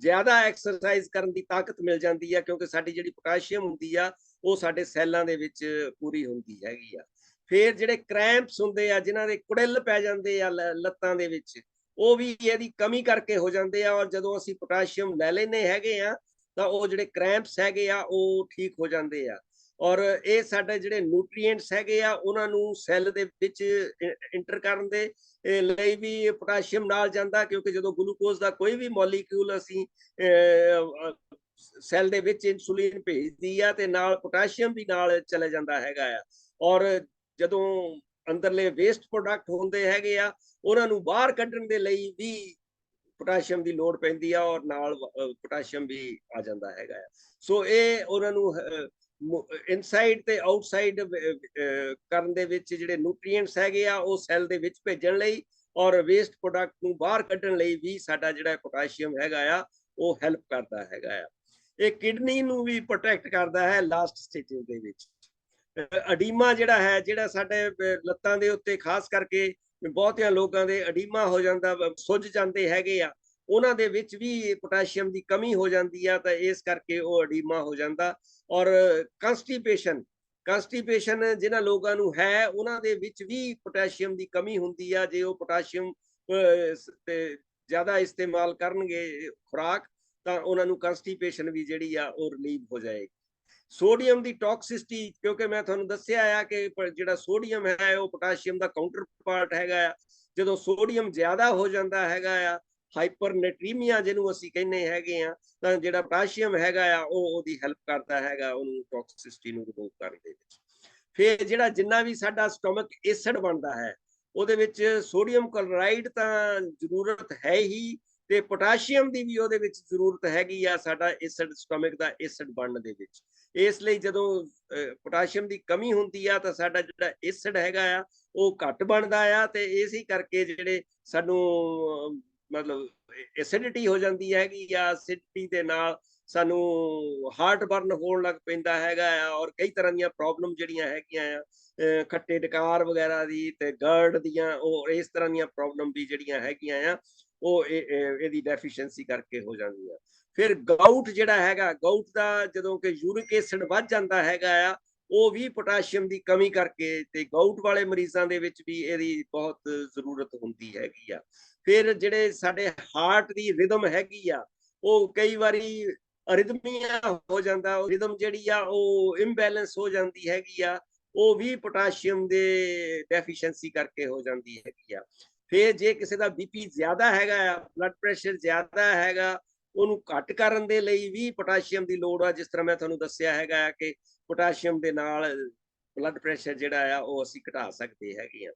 ਜ਼ਿਆਦਾ ਐਕਸਰਸਾਈਜ਼ ਕਰਨ ਦੀ ਤਾਕਤ ਮਿਲ ਜਾਂਦੀ ਆ, ਕਿਉਂਕਿ ਸਾਡੀ ਜਿਹੜੀ ਪੋਟਾਸ਼ੀਅਮ ਹੁੰਦੀ ਆ, ਉਹ ਸਾਡੇ ਸੈੱਲਾਂ ਦੇ ਵਿੱਚ ਪੂਰੀ ਹੁੰਦੀ ਹੈਗੀ ਆ। ਫਿਰ ਜਿਹੜੇ ਕ੍ਰੈਂਪਸ ਹੁੰਦੇ ਆ, ਜਿਨ੍ਹਾਂ ਦੇ ਕੁੜਿਲ ਪੈ ਜਾਂਦੇ ਆ ਲੱਤਾਂ ਦੇ ਵਿੱਚ ਉਹ ਵੀ ਇਹਦੀ ਕਮੀ ਕਰਕੇ ਹੋ ਜਾਂਦੇ ਆ ਔਰ ਜਦੋਂ ਅਸੀਂ ਪੋਟਾਸ਼ੀਅਮ ਲੈ ਲੈਨੇ ਹੈਗੇ ਆ, ਤਾਂ ਉਹ ਜਿਹੜੇ ਕ੍ਰੈਂਪਸ ਹੈਗੇ ਆ, ਉਹ ਠੀਕ ਹੋ ਜਾਂਦੇ ਆ। ਔਰ ਇਹ ਸਾਡੇ ਜਿਹੜੇ ਨਿਊਟ੍ਰੀਐਂਟਸ ਹੈਗੇ ਆ, ਉਹਨਾਂ ਨੂੰ ਸੈੱਲ ਦੇ ਵਿੱਚ ਇੰਟਰ ਕਰਨ ਦੇ ਲਈ ਵੀ ਪੋਟਾਸ਼ੀਅਮ ਨਾਲ ਜਾਂਦਾ, ਕਿਉਂਕਿ ਜਦੋਂ ਗਲੂਕੋਜ਼ ਦਾ ਕੋਈ ਵੀ ਮੋਲੀਕਿਊਲ ਅਸੀਂ ਸੈੱਲ ਦੇ ਵਿੱਚ ਇਨਸੂਲਿਨ ਭੇਜਦੀ ਆ, ਤੇ ਨਾਲ ਪੋਟਾਸ਼ੀਅਮ ਵੀ ਨਾਲ ਚਲੇ ਜਾਂਦਾ ਹੈਗਾ ਆ। ਔਰ ਜਦੋਂ ਅੰਦਰਲੇ ਵੇਸਟ ਪ੍ਰੋਡਕਟ ਹੁੰਦੇ ਹੈਗੇ ਆ, ਉਹਨਾਂ ਨੂੰ ਬਾਹਰ ਕੱਢਣ ਦੇ ਲਈ ਵੀ ਪੋਟਾਸ਼ੀਅਮ ਦੀ ਲੋੜ ਪੈਂਦੀ ਆ ਔਰ ਨਾਲ ਪੋਟਾਸ਼ੀਅਮ ਵੀ ਆ ਜਾਂਦਾ ਹੈਗਾ ਆ। ਸੋ ਇਹ ਉਹਨਾਂ ਨੂੰ ਇਨਸਾਈਡ ਤੇ ਆਊਟਸਾਈਡ ਕਰਨ ਦੇ ਵਿੱਚ ਜਿਹੜੇ ਨਿਊਟ੍ਰੀਐਂਟਸ ਹੈਗੇ ਆ, ਉਹ ਸੈੱਲ ਦੇ ਵਿੱਚ ਭੇਜਣ ਲਈ ਔਰ ਵੇਸਟ ਪ੍ਰੋਡਕਟ ਨੂੰ ਬਾਹਰ ਕੱਢਣ ਲਈ ਵੀ ਸਾਡਾ ਜਿਹੜਾ ਪੋਟਾਸ਼ੀਅਮ ਹੈਗਾ ਆ, ਉਹ ਹੈਲਪ ਕਰਦਾ ਹੈਗਾ ਆ। ਇਹ ਕਿਡਨੀ ਨੂੰ ਵੀ ਪ੍ਰੋਟੈਕਟ ਕਰਦਾ ਹੈ ਲਾਸਟ ਸਟੇਜ ਦੇ ਵਿੱਚ। ਅਡੀਮਾ ਜਿਹੜਾ ਹੈ, ਜਿਹੜਾ ਸਾਡੇ ਲੱਤਾਂ ਦੇ ਉੱਤੇ ਖਾਸ ਕਰਕੇ ਬਹੁਤਿਆਂ ਲੋਕਾਂ ਦੇ ਅਡੀਮਾ ਹੋ ਜਾਂਦਾ ਸੁੱਜ ਜਾਂਦੇ ਹੈਗੇ ਆ, ਉਹਨਾਂ ਦੇ ਵਿੱਚ ਵੀ ਪੋਟਾਸ਼ੀਅਮ ਦੀ ਕਮੀ ਹੋ ਜਾਂਦੀ ਆ, ਤਾਂ ਇਸ ਕਰਕੇ ਉਹ ਅਡੀਮਾ ਹੋ ਜਾਂਦਾ। ਔਰ ਕਨਸਟੀਪੇਸ਼ਨ ਕਨਸਟੀਪੇਸ਼ਨ ਜਿਨ੍ਹਾਂ ਲੋਕਾਂ ਨੂੰ ਹੈ, ਉਹਨਾਂ ਦੇ ਵਿੱਚ ਵੀ ਪੋਟਾਸ਼ੀਅਮ ਦੀ ਕਮੀ ਹੁੰਦੀ ਆ, ਜੇ ਉਹ ਪੋਟਾਸ਼ੀਅਮ ਤੇ ਜ਼ਿਆਦਾ ਇਸਤੇਮਾਲ ਕਰਨਗੇ ਖੁਰਾਕ, ਤਾਂ ਉਹਨਾਂ ਨੂੰ ਕਨਸਟੀਪੇਸ਼ਨ ਵੀ ਜਿਹੜੀ ਆ, ਉਹ ਰਿਲੀਵ ਹੋ ਜਾਏਗੀ। ਸੋਡੀਅਮ ਦੀ ਟੌਕਸਿਸਿਟੀ, ਕਿਉਂਕਿ ਮੈਂ ਤੁਹਾਨੂੰ ਦੱਸਿਆ ਆ ਕਿ ਜਿਹੜਾ ਸੋਡੀਅਮ ਹੈ, ਉਹ ਪੋਟਾਸ਼ੀਅਮ ਦਾ ਕਾਊਂਟਰ ਪਾਰਟ ਹੈਗਾ ਆ। ਜਦੋਂ ਸੋਡੀਅਮ ਜ਼ਿਆਦਾ ਹੋ ਜਾਂਦਾ ਹੈਗਾ ਆ ਹਾਈਪਰਨੇਟਰੀਮੀਆ ਜਿਹਨੂੰ ਅਸੀਂ ਕਹਿੰਦੇ ਹੈਗੇ ਆ, ਤਾਂ ਜਿਹੜਾ ਪੋਟਾਸ਼ੀਅਮ ਹੈਗਾ ਆ, ਉਹ ਉਹਦੀ ਹੈਲਪ ਕਰਦਾ ਹੈਗਾ, ਉਹਨੂੰ ਟੌਕਸਿਸਿਟੀ ਨੂੰ ਰਿਮੂਵ ਕਰਨ ਦੇ ਵਿੱਚ। ਫਿਰ ਜਿਹੜਾ ਜਿੰਨਾ ਵੀ ਸਾਡਾ ਸਟਮਕ ਐਸਿਡ ਬਣਦਾ ਹੈ, ਉਹਦੇ ਵਿੱਚ ਸੋਡੀਅਮ ਕਲੋਰਾਈਡ ਤਾਂ ਜ਼ਰੂਰਤ ਹੈ ਹੀ ਤੇ ਪੋਟਾਸ਼ੀਅਮ ਦੀ ਵੀ ਉਹਦੇ ਵਿੱਚ ਜ਼ਰੂਰਤ ਹੈਗੀ ਆ, ਸਾਡਾ ਐਸਿਡ ਸਟਮਕ ਦਾ ਐਸਿਡ ਬਣਨ ਦੇ ਵਿੱਚ। ਇਸ ਲਈ ਜਦੋਂ ਪੋਟਾਸ਼ੀਅਮ ਦੀ ਕਮੀ ਹੁੰਦੀ ਆ, ਤਾਂ ਸਾਡਾ ਜਿਹੜਾ ਐਸਿਡ ਹੈਗਾ ਆ, ਉਹ ਘੱਟ ਬਣਦਾ ਆ ਤੇ ਇਸੇ ਕਰਕੇ ਜਿਹੜੇ ਸਾਨੂੰ, ਮਤਲਬ ਐਸਿਡਿਟੀ ਹੋ ਜਾਂਦੀ ਹੈਗੀ ਆ ਐਸਿਡਿਟੀ ਦੇ ਨਾਲ ਸਾਨੂੰ ਹਾਰਟ ਬਰਨ ਹੋਣ ਲੱਗ ਪੈਂਦਾ ਹੈਗਾ ਆ ਔਰ ਕਈ ਤਰ੍ਹਾਂ ਦੀਆਂ ਪ੍ਰੋਬਲਮ ਜਿਹੜੀਆਂ ਹੈਗੀਆਂ ਆ ਖੱਟੇ ਡਕਾਰ ਵਗੈਰਾ ਦੀ ਤੇ ਗਰਡ ਦੀਆਂ, ਉਹ ਇਸ ਤਰ੍ਹਾਂ ਦੀਆਂ ਪ੍ਰੋਬਲਮ ਵੀ ਜਿਹੜੀਆਂ ਹੈਗੀਆਂ ਆ ਉਹ ਇਹਦੀ ਡੈਫੀਸ਼ੀਐਂਸੀ ਕਰਕੇ ਹੋ ਜਾਂਦੀ ਆ। ਫਿਰ ਗਾਊਟ ਜਿਹੜਾ ਹੈਗਾ ਗਾਊਟ ਦਾ ਜਦੋਂ ਕਿ ਯੂਰਿਕ ਐਸਿਡ ਵੱਧ ਜਾਂਦਾ ਹੈਗਾ ਆ, ਉਹ ਵੀ ਪੋਟਾਸ਼ੀਅਮ ਦੀ ਕਮੀ ਕਰਕੇ ਤੇ ਗਾਊਟ ਵਾਲੇ ਮਰੀਜ਼ਾਂ ਦੇ ਵਿੱਚ ਵੀ ਇਹਦੀ ਬਹੁਤ ਜ਼ਰੂਰਤ ਹੁੰਦੀ ਹੈਗੀ ਆ। ਫਿਰ ਜਿਹੜੇ ਸਾਡੇ ਹਾਰਟ ਦੀ ਰਿਦਮ ਹੈਗੀ ਆ, ਉਹ ਕਈ ਵਾਰੀ ਅਰਿਦਮੀਆ ਹੋ ਜਾਂਦਾ, ਉਹ ਰਿਦਮ ਜਿਹੜੀ ਆ, ਉਹ ਇੰਬੈਲੈਂਸ ਹੋ ਜਾਂਦੀ ਹੈਗੀ ਆ, ਉਹ ਵੀ ਪੋਟਾਸ਼ੀਅਮ ਦੇ ਡੈਫੀਸ਼ੀਐਂਸੀ ਕਰਕੇ ਹੋ ਜਾਂਦੀ ਹੈਗੀ ਆ। ਫਿਰ ਜੇ ਕਿਸੇ ਦਾ ਬੀਪੀ ਜ਼ਿਆਦਾ ਹੈਗਾ ਆ ਬਲੱਡ ਪ੍ਰੈਸ਼ਰ ਜ਼ਿਆਦਾ ਹੈਗਾ, ਉਹਨੂੰ ਘੱਟ ਕਰਨ ਦੇ ਲਈ ਵੀ ਪੋਟਾਸ਼ੀਅਮ ਦੀ ਲੋੜ ਆ, ਜਿਸ ਤਰ੍ਹਾਂ ਮੈਂ ਤੁਹਾਨੂੰ ਦੱਸਿਆ ਹੈਗਾ ਆ ਕਿ ਪੋਟਾਸ਼ੀਅਮ ਦੇ ਨਾਲ ਬਲੱਡ ਪ੍ਰੈਸ਼ਰ ਜਿਹੜਾ ਆ, ਉਹ ਅਸੀਂ ਘਟਾ ਸਕਦੇ ਹੈਗੇ ਆ।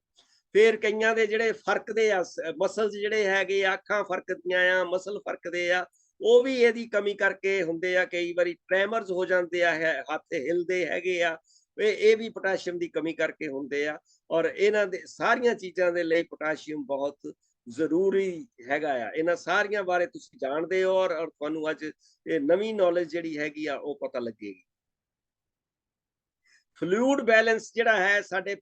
ਫਿਰ ਕਈਆਂ ਦੇ ਜਿਹੜੇ ਫਰਕਦੇ ਆ ਮਸਲਸ ਜਿਹੜੇ ਹੈਗੇ ਆ, ਅੱਖਾਂ ਫਰਕਦੀਆਂ ਆ ਮਸਲ ਫਰਕਦੇ ਆ, ਉਹ ਵੀ ਇਹਦੀ ਕਮੀ ਕਰਕੇ ਹੁੰਦੇ ਆ, ਕਈ ਵਾਰੀ ਟ੍ਰੈਮਰਸ ਹੋ ਜਾਂਦੇ ਆ, ਹੈ- ਹੱਥ ਹਿਲਦੇ ਹੈਗੇ ਆ ਇਹ ਵੀ ਪੋਟਾਸ਼ੀਅਮ ਦੀ ਕਮੀ ਕਰਕੇ ਹੁੰਦੇ ਆ ਔਰ ਇਹਨਾਂ ਦੇ, ਸਾਰੀਆਂ ਚੀਜ਼ਾਂ ਦੇ ਲਈ ਪੋਟਾਸ਼ੀਅਮ ਬਹੁਤ ਜ਼ਰੂਰੀ ਹੈਗਾ ਆ। ਇਹਨਾਂ ਸਾਰੀਆਂ ਬਾਰੇ ਤੁਸੀਂ ਜਾਣਦੇ ਹੋ ਔਰ ਔਰ ਤੁਹਾਨੂੰ ਅੱਜ ਇਹ ਨਵੀਂ ਨੌਲੇਜ ਜਿਹੜੀ ਹੈਗੀ ਆ, ਉਹ ਪਤਾ ਲੱਗੇਗੀ। ਫਲੂਇਡ ਬੈਲੈਂਸ ਜਿਹੜਾ ਹੈ ਸਾਡੇ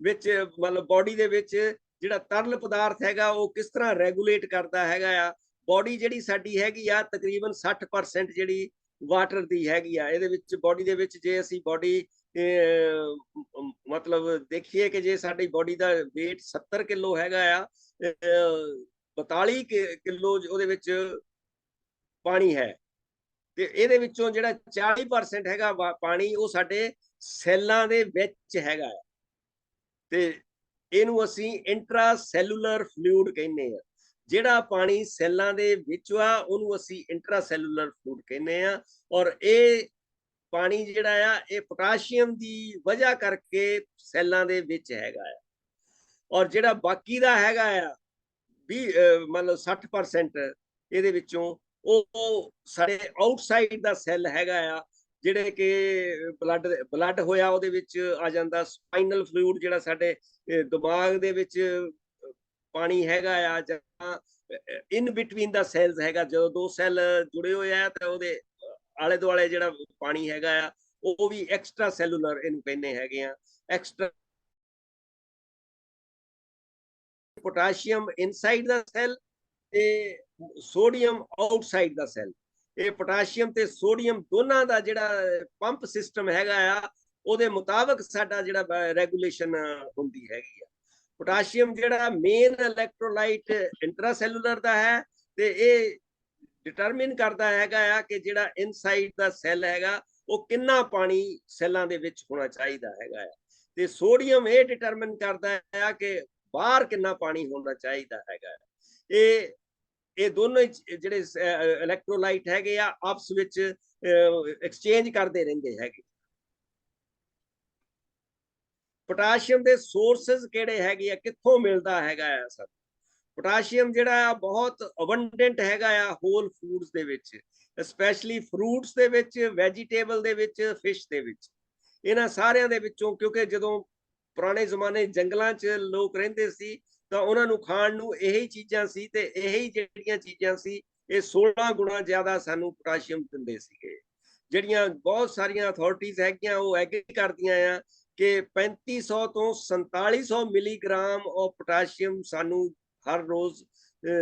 ਵਿੱਚ, ਮਤਲਬ ਬਾਡੀ ਦੇ ਵਿੱਚ ਜਿਹੜਾ ਤਰਲ ਪਦਾਰਥ ਹੈਗਾ, ਉਹ ਕਿਸ ਤਰ੍ਹਾਂ ਰੈਗੂਲੇਟ ਕਰਦਾ ਹੈਗਾ ਆ ਬਾਡੀ ਜਿਹੜੀ ਸਾਡੀ ਹੈਗੀ ਆ, ਤਕਰੀਬਨ 60% ਜਿਹੜੀ ਵਾਟਰ ਦੀ ਹੈਗੀ ਆ, ਇਹਦੇ ਵਿੱਚ ਬਾਡੀ ਦੇ ਵਿੱਚ ਜੇ ਅਸੀਂ ਬਾਡੀ ਮਤਲਬ ਦੇਖੀਏ ਕਿ ਜੇ ਸਾਡੀ ਬਾਡੀ ਦਾ weight 70 ਕਿਲੋ ਹੈਗਾ ਆ ਅਹ, 42 ਕਿਲੋ ਉਹਦੇ ਵਿੱਚ ਪਾਣੀ ਹੈ। ਤੇ ਇਹਦੇ ਵਿੱਚੋਂ ਜਿਹੜਾ 40% ਹੈਗਾ ਵਾ- ਪਾਣੀ ਉਹ ਸਾਡੇ ਸੈੱਲਾਂ ਦੇ ਵਿੱਚ ਹੈਗਾ ਆ। ਤੇ ਇਹਨੂੰ ਅਸੀਂ ਇੰਟਰਾ ਸੈਲੂਲਰ ਫਲੂਇਡ ਕਹਿੰਦੇ ਆ। ਜਿਹੜਾ ਪਾਣੀ ਸੈੱਲਾਂ ਦੇ ਵਿੱਚ ਆ ਉਹਨੂੰ ਅਸੀਂ ਇੰਟਰਾ ਸੈਲੂਲਰ ਫਲੂਇਡ ਕਹਿੰਦੇ ਆ। ਔਰ ਇਹ ਪਾਣੀ ਜਿਹੜਾ ਆ, ਇਹ ਪੋਟਾਸ਼ੀਅਮ ਦੀ ਵਜ੍ਹਾ ਕਰਕੇ ਸੈੱਲਾਂ ਦੇ ਵਿੱਚ ਹੈਗਾ ਆ। ਔਰ ਜਿਹੜਾ ਬਾਕੀ ਦਾ ਹੈਗਾ ਆ, ਵੀ ਮਤਲਬ 60% ਇਹਦੇ ਵਿੱਚੋਂ, ਉਹ ਸਾਡੇ ਆਊਟਸਾਈਡ ਦਾ ਸੈੱਲ ਹੈਗਾ ਆ, ਜਿਹੜੇ ਕਿ ਬਲੱਡ ਬਲੱਡ ਹੋਇਆ ਉਹਦੇ ਵਿੱਚ ਆ ਜਾਂਦਾ ਸਪਾਈਨਲ ਫਲੂਇਡ ਜਿਹੜਾ ਸਾਡੇ ਦਿਮਾਗ ਦੇ ਵਿੱਚ ਪਾਣੀ ਹੈਗਾ ਆ ਜਾਂ ਇਨ ਬਿਟਵੀਨ ਦਾ ਸੈਲਸ ਹੈਗਾ, ਜਦੋਂ ਦੋ ਸੈੱਲ ਜੁੜੇ ਹੋਏ ਆ ਤਾਂ ਉਹਦੇ ਆਲੇ ਦੁਆਲੇ ਜਿਹੜਾ ਪਾਣੀ ਹੈਗਾ ਆ, ਉਹ ਵੀ ਐਕਸਟਰਾ ਸੈਲੂਲਰ ਇਹਨੂੰ ਕਹਿੰਦੇ ਹੈਗੇ ਆ ਐਕਸਟਰਾ ਪੋਟਾਸ਼ੀਅਮ ਇਨਸਾਈਡ ਦਾ ਸੈੱਲ ਤੇ ਸੋਡੀਅਮ ਆਊਟਸਾਈਡ ਦਾ ਸੈੱਲ ਇਹ ਪੋਟਾਸ਼ੀਅਮ ਤੇ ਸੋਡੀਅਮ ਦੋਨਾਂ ਦਾ ਜਿਹੜਾ ਪੰਪ ਸਿਸਟਮ ਹੈਗਾ ਆ, ਉਹਦੇ ਮੁਤਾਬਕ ਸਾਡਾ ਜਿਹੜਾ ਰੈਗੂਲੇਸ਼ਨ ਹੁੰਦੀ ਹੈਗੀ ਆ। ਪੋਟਾਸ਼ੀਅਮ ਜਿਹੜਾ ਮੇਨ ਇਲੈਕਟ੍ਰੋਲਾਈਟ ਇੰਟਰਾਸੈਲੂਲਰ ਦਾ ਹੈ ਤੇ ਇਹ ਡਿਟਰਮਿਨ ਕਰਦਾ ਹੈਗਾ ਆ ਕਿ ਜਿਹੜਾ ਇਨਸਾਈਡ ਦਾ ਸੈੱਲ ਹੈਗਾ, ਉਹ ਕਿੰਨਾ ਪਾਣੀ ਸੈੱਲਾਂ ਦੇ ਵਿੱਚ ਹੋਣਾ ਚਾਹੀਦਾ ਹੈਗਾ ਆ। ਤੇ ਸੋਡੀਅਮ ਇਹ ਡਿਟਰਮਿਨ ਕਰਦਾ ਹੈ ਕਿ ਬਾਹਰ ਕਿੰਨਾ ਪਾਣੀ ਹੋਣਾ ਚਾਹੀਦਾ ਹੈਗਾ ਇਹ ਇਹ ਦੋਨੋਂ ਜਿਹੜੇ ਇਲੈਕਟ੍ਰੋਲਾਈਟ ਹੈਗੇ ਆ, ਆਪਸ ਵਿੱਚ ਐਕਸਚੇਂਜ ਕਰਦੇ ਰਹਿੰਦੇ ਹੈਗੇ। ਪੋਟਾਸ਼ੀਅਮ ਦੇ ਸੋਰਸਸ ਕਿਹੜੇ ਹੈਗੇ ਆ, ਕਿੱਥੋਂ ਮਿਲਦਾ ਹੈਗਾ ਆ ਸਰ ਪੋਟਾਸ਼ੀਅਮ ਜਿਹੜਾ ਆ, ਬਹੁਤ ਅਬੰਡੈਂਟ ਹੈਗਾ ਆ ਹੋਲ ਫੂਡਸ ਦੇ ਵਿੱਚ ਸਪੈਸ਼ਲੀ ਫਰੂਟਸ ਦੇ ਵਿੱਚ ਵੈਜੀਟੇਬਲ ਦੇ ਵਿੱਚ ਫਿਸ਼ ਦੇ ਵਿੱਚ। ਇਹਨਾਂ ਸਾਰਿਆਂ ਦੇ ਵਿੱਚੋਂ ਕਿਉਂਕਿ ਜਦੋਂ ਪੁਰਾਣੇ ਜ਼ਮਾਨੇ ਜੰਗਲਾਂ 'ਚ ਲੋਕ ਰਹਿੰਦੇ ਸੀ, ਤਾਂ ਉਹਨਾਂ ਨੂੰ ਖਾਣ ਨੂੰ ਇਹੀ ਚੀਜ਼ਾਂ ਸੀ ਤੇ ਇਹੀ ਜਿਹੜੀਆਂ ਚੀਜ਼ਾਂ ਸੀ, ਇਹ 16 ਗੁਣਾ ਜ਼ਿਆਦਾ ਸਾਨੂੰ ਪੋਟਾਸ਼ੀਅਮ ਦਿੰਦੇ ਸੀਗੇ। ਜਿਹੜੀਆਂ ਬਹੁਤ ਸਾਰੀਆਂ ਅਥਾਰਟੀਆਂ ਹੈਗੀਆਂ, ਉਹ ਐਗਰੀ ਕਰਦੀਆਂ ਆ ਕਿ 3500 ਤੋਂ 4700 ਮਿਲੀਗ੍ਰਾਮ ਆਫ ਪੋਟਾਸ਼ੀਅਮ ਸਾਨੂੰ ਹਰ ਰੋਜ਼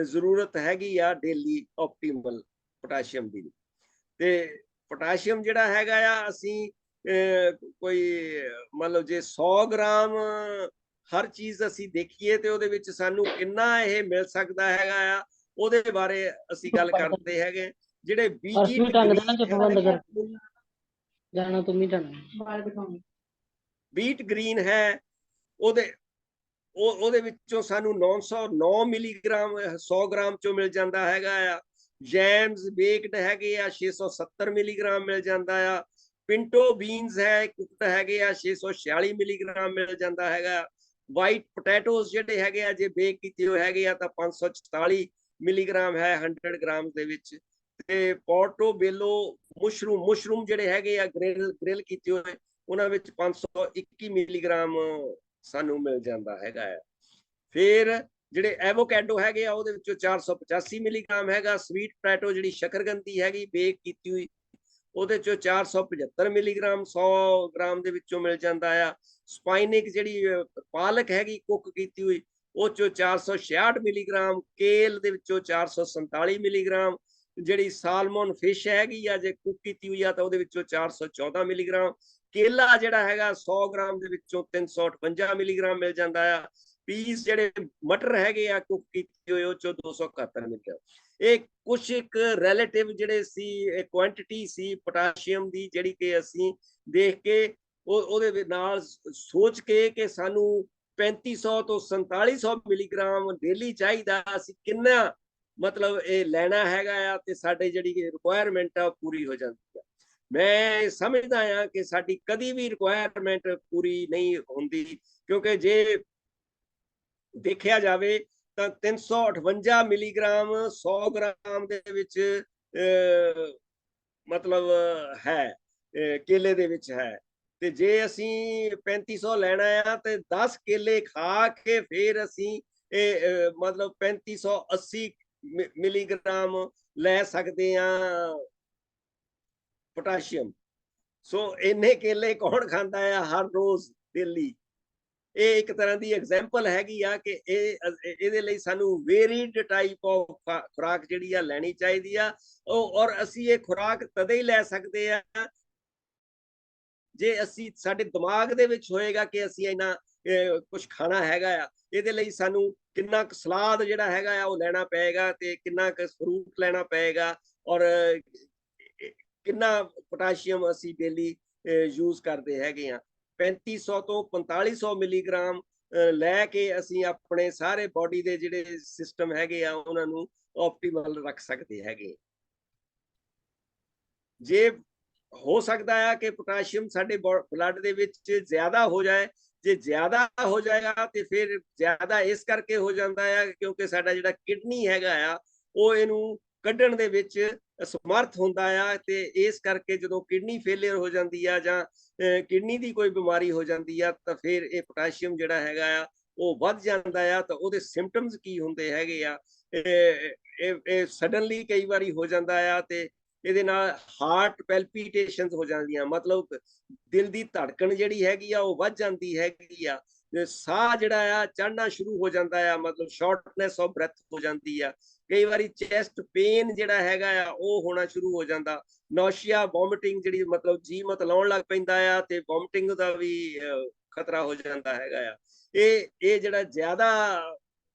ਜ਼ਰੂਰਤ ਹੈਗੀ ਆ ਡੇਲੀ ਆਪਟੀਮਲ ਪੋਟਾਸ਼ੀਅਮ ਦੀ। ਤੇ ਪੋਟਾਸ਼ੀਅਮ ਜਿਹੜਾ ਹੈਗਾ ਆ ਅਸੀਂ ਕੋਈ ਮੰਨ ਲਓ ਜੇ 100 ਗ੍ਰਾਮ ਹਰ ਚੀਜ਼ ਅਸੀਂ ਦੇਖੀਏ ਤੇ ਉਹਦੇ ਵਿੱਚ ਸਾਨੂੰ ਕਿੰਨਾ ਇਹ ਮਿਲ ਸਕਦਾ ਹੈਗਾ ਆ ਉਹਦੇ ਬਾਰੇ ਅਸੀਂ ਗੱਲ ਕਰਦੇ ਹੈਗੇ। ਜਿਹੜੇ ਬੀਜੀ ਢੰਗ ਦੇ ਨਾਲ ਚੁੱਪ ਬੰਦ ਕਰ। ਜਾਣਾ ਤੁਮ ਹੀ ਜਾਣਾ ਬਾਲ ਦਿਖਾਉਣੇ ਬੀਟ ਗ੍ਰੀਨ ਹੈ ਉਹਦੇ ਉਹ ਉਹਦੇ ਵਿੱਚੋਂ ਸਾਨੂੰ 909 ਮਿਲੀਗ੍ਰਾਮ 100 ਗ੍ਰਾਮ ਚੋਂ ਮਿਲ ਜਾਂਦਾ ਹੈਗਾ ਆ। ਜੈਮਸ ਬੇਕਡ ਹੈਗੇ ਆ 670 ਮਿਲੀਗ੍ਰਾਮ ਮਿਲ ਜਾਂਦਾ ਆ। ਪਿੰਟੋ ਬੀਨਸ ਹੈ ਕੁਕਡ ਹੈਗੇ ਆ 646 ਮਿਲੀਗ੍ਰਾਮ ਮਿਲ ਜਾਂਦਾ ਹੈਗਾ। ਵਾਈਟ ਪੋਟੈਟੋਸ ਜਿਹੜੇ ਹੈਗੇ ਆ, ਜੇ ਬੇਕ ਕੀਤੇ ਹੋਏ ਹੈਗੇ ਆ, ਤਾਂ 544 ਮਿਲੀਗ੍ਰਾਮ ਹੈ 100 ਗ੍ਰਾਮ ਦੇ ਵਿੱਚ। ਤੇ ਪੋਰਟੋਬੇਲੋ ਮਸ਼ਰੂਮ ਮਸ਼ਰੂਮ ਜਿਹੜੇ ਹੈਗੇ ਆ, ਗ੍ਰਿਲ ਗ੍ਰਿਲ ਕੀਤੇ ਹੋਏ, ਉਹਨਾਂ ਵਿੱਚ 521 ਮਿਲੀਗ੍ਰਾਮ ਸਾਨੂੰ ਮਿਲ ਜਾਂਦਾ ਹੈਗਾ ਹੈ। ਫਿਰ ਜਿਹੜੇ ਐਵੋਕੈਡੋ ਹੈਗੇ ਆ, ਉਹਦੇ ਵਿੱਚੋਂ 485 ਮਿਲੀਗ੍ਰਾਮ ਹੈਗਾ। ਸਵੀਟ ਪੋਟੈਟੋ ਜਿਹੜੀ ਸ਼ਕਰਗੰਦੀ ਹੈਗੀ, ਬੇਕ ਕੀਤੀ ਹੋਈ, ਉਹਦੇ ਚੋਂ 475 ਮਿਲੀਗ੍ਰਾਮ 100 ਗ੍ਰਾਮ ਦੇ ਵਿੱਚੋਂ ਮਿਲ ਜਾਂਦਾ ਆ। ਸਪਾਈਨਿਕ ਜਿਹੜੀ ਪਾਲਕ ਹੈਗੀ, ਕੁੱਕ ਕੀਤੀ ਹੋਈ, ਉਹ ਚੋਂ 466 ਮਿਲੀਗ੍ਰਾਮ। ਕੇਲ ਦੇ ਵਿੱਚੋਂ 447 ਮਿਲੀਗ੍ਰਾਮ। ਜਿਹੜੀ ਸਾਲਮਨ ਫਿਸ਼ ਹੈਗੀ ਆ, ਜੇ ਕੁੱਕ ਕੀਤੀ ਹੋਈ ਆ, ਤਾਂ ਉਹਦੇ ਵਿੱਚੋਂ 414 ਮਿਲੀਗ੍ਰਾਮ। ਕੇਲਾ ਜਿਹੜਾ ਹੈਗਾ 100 ਗ੍ਰਾਮ ਦੇ ਵਿੱਚੋਂ 358 ਮਿਲੀਗ੍ਰਾਮ ਮਿਲ ਜਾਂਦਾ ਆ। ਪੀਸ ਜਿਹੜੇ ਮਟਰ ਹੈਗੇ ਆ, ਕੁੱਕ ਕੀਤੇ ਹੋਏ, ਉਹ ਚੋਂ 271 ਮਿਲੀਗ੍ਰਾਮ ਇਹ ਕੁਝ ਇੱਕ ਰਿਲੇਟਿਵ ਜਿਹੜੇ ਸੀ ਕੁਆਂਟੀਟੀ ਸੀ ਪੋਟਾਸ਼ੀਅਮ ਦੀ, ਜਿਹੜੀ ਕਿ ਅਸੀਂ ਦੇਖ ਕੇ ਉਹ, ਉਹਦੇ ਨਾਲ ਸੋਚ ਕੇ ਕਿ ਸਾਨੂੰ 3500 ਤੋਂ 4700 ਮਿਲੀਗ੍ਰਾਮ ਡੇਲੀ ਚਾਹੀਦਾ, ਅਸੀਂ ਕਿੰਨਾ ਮਤਲਬ ਇਹ ਲੈਣਾ ਹੈਗਾ ਆ ਤੇ ਸਾਡੇ ਜਿਹੜੀ ਰਿਕੁਆਇਰਮੈਂਟ ਆ, ਉਹ ਪੂਰੀ ਹੋ ਜਾਂਦੀ। ਮੈਂ ਸਮਝਦਾ ਹਾਂ ਕਿ ਸਾਡੀ ਕਦੀ ਵੀ ਰਿਕੁਆਇਰਮੈਂਟ ਪੂਰੀ ਨਹੀਂ ਹੁੰਦੀ ਕਿਉਂਕਿ ਜੇ ਦੇਖਿਆ ਜਾਵੇ ਤਾਂ 358 ਮਿਲੀਗ੍ਰਾਮ 100 ਗ੍ਰਾਮ ਦੇ ਵਿੱਚ ਮਤਲਬ ਹੈ ਕੇਲੇ ਦੇ ਵਿੱਚ ਹੈ। ਤੇ ਜੇ ਅਸੀਂ 3500 ਲੈਣਾ ਆ ਤੇ 10 ਕੇਲੇ ਖਾ ਕੇ ਫਿਰ ਅਸੀਂ ਇਹ ਅਹ, ਮਤਲਬ 3580 ਮਿ- ਮਿਲੀਗ੍ਰਾਮ ਲੈ ਸਕਦੇ ਆ ਪੋਟਾਸ਼ੀਅਮ। ਸੋ ਇੰਨੇ ਕੇਲੇ ਕੌਣ ਖਾਂਦਾ ਆ? ਹਰ ਰੋਜ਼ ਡੇਲੀ ਇਹ ਇੱਕ ਤਰ੍ਹਾਂ ਦੀ ਐਗਜ਼ਾਮਪਲ ਹੈਗੀ ਆ ਕਿ ਇਹ, ਇਹਦੇ ਲਈ ਸਾਨੂੰ ਵੇਰੀਡ ਟਾਈਪ ਆਫ ਖੁਰਾਕ ਜਿਹੜੀ ਆ ਲੈਣੀ ਚਾਹੀਦੀ ਆ। ਉਹ, ਔਰ ਅਸੀਂ ਇਹ ਖੁਰਾਕ ਤਦੇ ਹੀ ਲੈ ਸਕਦੇ ਆ ਜੇ ਅਸੀਂ, ਸਾਡੇ ਦਿਮਾਗ ਦੇ ਵਿੱਚ ਹੋਏਗਾ ਕਿ ਅਸੀਂ ਇਹਨਾਂ ਕੁਝ ਖਾਣਾ ਹੈਗਾ ਆ। ਇਹਦੇ ਲਈ ਸਾਨੂੰ ਕਿੰਨਾ ਕੁ ਸਲਾਦ ਜਿਹੜਾ ਹੈਗਾ ਆ ਉਹ ਲੈਣਾ ਪਏਗਾ ਤੇ ਕਿੰਨਾ ਕੁ ਫਰੂਟ ਲੈਣਾ ਪਏਗਾ। ਔਰ ਕਿੰਨਾ ਪੋਟਾਸ਼ੀਅਮ ਅਸੀਂ ਡੇਲੀ ਯੂਜ਼ ਕਰਦੇ ਹੈਗੇ ਆ 3500 ਤੋਂ 4500 ਮਿਲੀਗ੍ਰਾਮ ਲੈ ਕੇ ਅਸੀਂ ਆਪਣੇ ਸਾਰੇ ਬਾਡੀ ਦੇ ਜਿਹੜੇ ਸਿਸਟਮ ਹੈਗੇ ਆ, ਉਹਨਾਂ ਨੂੰ ਆਪਟੀਮਲ ਰੱਖ ਸਕਦੇ ਹੈਗੇ ਜੇ ਹੋ ਸਕਦਾ ਹੈ ਕਿ ਪੋਟਾਸ਼ੀਅਮ ਸਾਡੇ ਬਲੱਡ ਦੇ ਵਿੱਚ ਜ਼ਿਆਦਾ ਹੋ ਜਾਏ, ਜੇ ਜ਼ਿਆਦਾ ਹੋ ਜਾਏਗਾ ਤੇ ਫਿਰ ਜ਼ਿਆਦਾ ਇਸ ਕਰਕੇ ਹੋ ਜਾਂਦਾ ਹੈ ਕਿਉਂਕਿ ਸਾਡਾ ਜਿਹੜਾ ਕਿਡਨੀ ਹੈਗਾ ਆ, ਉਹ ਇਹਨੂੰ ਕੱਢਣ ਦੇ ਵਿੱਚ ਸਮਰਥ ਹੁੰਦਾ ਆ ਤੇ ਇਸ ਕਰਕੇ ਜਦੋਂ ਕਿਡਨੀ ਫੇਲਿਅਰ ਹੋ ਜਾਂਦੀ ਆ ਜਾਂ ਕਿਡਨੀ ਦੀ ਕੋਈ ਬਿਮਾਰੀ ਹੋ ਜਾਂਦੀ ਆ ਤਾਂ ਫਿਰ ਇਹ ਪੋਟਾਸ਼ੀਅਮ ਜਿਹੜਾ ਹੈਗਾ ਆ, ਉਹ ਵੱਧ ਜਾਂਦਾ ਆ ਤਾਂ ਉਹਦੇ ਸਿੰਪਟਮਸ ਕੀ ਹੁੰਦੇ ਹੈਗੇ ਆ, ਇਹ ਇਹ ਸਡਨਲੀ ਕਈ ਵਾਰੀ ਹੋ ਜਾਂਦਾ ਆ ਤੇ ਇਹਦੇ ਨਾਲ ਹਾਰਟ ਪੈਲਪੀਟੇਸ਼ਨਸ ਹੋ ਜਾਂਦੀਆਂ, ਮਤਲਬ ਦਿਲ ਦੀ ਧੜਕਣ ਜਿਹੜੀ ਹੈਗੀ ਆ ਉਹ ਵੱਧ ਜਾਂਦੀ ਹੈਗੀ ਆ ਸਾਹ ਜਿਹੜਾ ਆ ਚੜਨਾ ਸ਼ੁਰੂ ਹੋ ਜਾਂਦਾ ਆ, ਮਤਲਬ ਸ਼ਾਰਟਨੈਸ ਆਫ ਬ੍ਰੈਥ ਹੋ ਜਾਂਦੀ ਆ ਕਈ ਵਾਰੀ ਚੈਸਟ ਪੇਨ ਜਿਹੜਾ ਹੈਗਾ ਆ, ਉਹ ਹੋਣਾ ਸ਼ੁਰੂ ਹੋ ਜਾਂਦਾ। ਨੌਸ਼ੀਆ ਵੋਮਿਟਿੰਗ ਜਿਹੜੀ ਮਤਲਬ ਜੀ ਮਤ ਲਾਉਣ ਲੱਗ ਪੈਂਦਾ ਆ ਤੇ ਵੋਮਿਟਿੰਗ ਦਾ ਵੀ ਖਤਰਾ ਹੋ ਜਾਂਦਾ ਹੈਗਾ ਆ। ਇਹ ਇਹ ਜਿਹੜਾ ਜ਼ਿਆਦਾ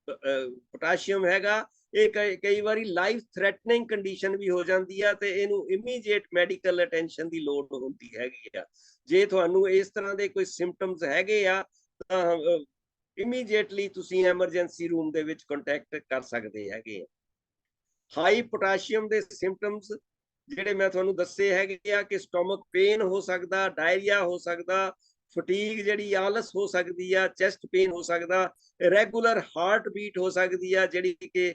ਪੋਟਾਸ਼ੀਅਮ ਹੈਗਾ, ਇਹ ਕਈ ਵਾਰੀ ਲਾਈਫ ਥ੍ਰੈਟਨਿੰਗ ਕੰਡੀਸ਼ਨ ਵੀ ਹੋ ਜਾਂਦੀ ਆ ਤੇ ਇਹਨੂੰ ਇਮੀਡੀਏਟ ਮੈਡੀਕਲ ਅਟੈਂਸ਼ਨ ਦੀ ਲੋੜ ਹੁੰਦੀ ਹੈਗੀ ਆ। ਜੇ ਤੁਹਾਨੂੰ ਇਸ ਤਰ੍ਹਾਂ ਦੇ ਕੋਈ ਸਿੰਪਟਮਸ ਹੈਗੇ ਆ, ਤਾਂ ਇਮੀਡੀਏਟਲੀ ਤੁਸੀਂ ਐਮਰਜੈਂਸੀ ਰੂਮ ਦੇ ਵਿੱਚ ਕੰਟੈਕਟ ਕਰ ਸਕਦੇ ਹੈਗੇ ਆ। ਹਾਈ ਪੋਟਾਸ਼ੀਅਮ ਦੇ ਸਿੰਪਟਮਸ ਜਿਹੜੇ ਮੈਂ ਤੁਹਾਨੂੰ ਦੱਸੇ ਹੈਗੇ ਆ ਕਿ ਸਟੋਮਕ ਪੇਨ ਹੋ ਸਕਦਾ ਡਾਇਰੀਆ ਹੋ ਸਕਦਾ ਫਟੀਗ ਜਿਹੜੀ ਆਲਸ ਹੋ ਸਕਦੀ ਆ ਚੈਸਟ ਪੇਨ ਹੋ ਸਕਦਾ ਰੈਗੂਲਰ ਹਾਰਟ ਬੀਟ ਹੋ ਸਕਦੀ ਆ, ਜਿਹੜੀ ਕਿ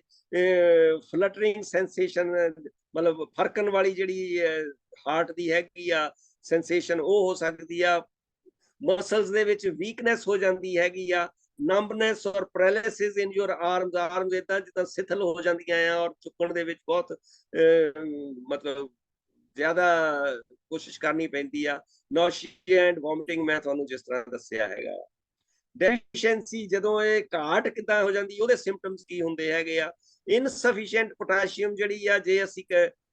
ਫਲਟਰਿੰਗ ਸੈਂਸੇਸ਼ਨ ਮਤਲਬ ਫਰਕਣ ਵਾਲੀ ਜਿਹੜੀ ਹਾਰਟ ਦੀ ਹੈਗੀ ਆ ਸੈਂਸੇਸ਼ਨ ਉਹ ਹੋ ਸਕਦੀ ਆ ਮਸਲਸ ਦੇ ਵਿੱਚ ਵੀਕਨੈਸ ਹੋ ਜਾਂਦੀ ਹੈਗੀ ਆ ਨੰਬਨੈਸ ਔਰ paralysis in your arms arms ਇਦਾਂ ਜਿੱਦਾਂ ਸਿਥਲ ਹੋ ਜਾਂਦੀਆਂ ਆ ਔਰ ਚੁੱਕਣ ਦੇ ਵਿੱਚ ਬਹੁਤ ਮਤਲਬ ਜ਼ਿਆਦਾ ਕੋਸ਼ਿਸ਼ ਕਰਨੀ ਪੈਂਦੀ ਆ। ਨੌਸ਼ੀਆ ਐਂਡ ਵੋਮਿਟਿੰਗ ਮੈਂ ਤੁਹਾਨੂੰ ਜਿਸ ਤਰ੍ਹਾਂ ਦੱਸਿਆ ਹੈਗਾ। ਡੈਫੀਸ਼ੀਐਂਸੀ ਜਦੋਂ ਇਹ ਘਾਟ ਕਿਦਾਂ ਹੋ ਜਾਂਦੀ, ਉਹਦੇ ਸਿੰਪਟਮਸ ਕੀ ਹੁੰਦੇ ਹੈਗੇ ਆ? ਇਨਸਫੀਸ਼ੀਐਂਟ ਪੋਟਾਸ਼ੀਅਮ ਜਿਹੜੀ ਆ, ਜੇ ਅਸੀਂ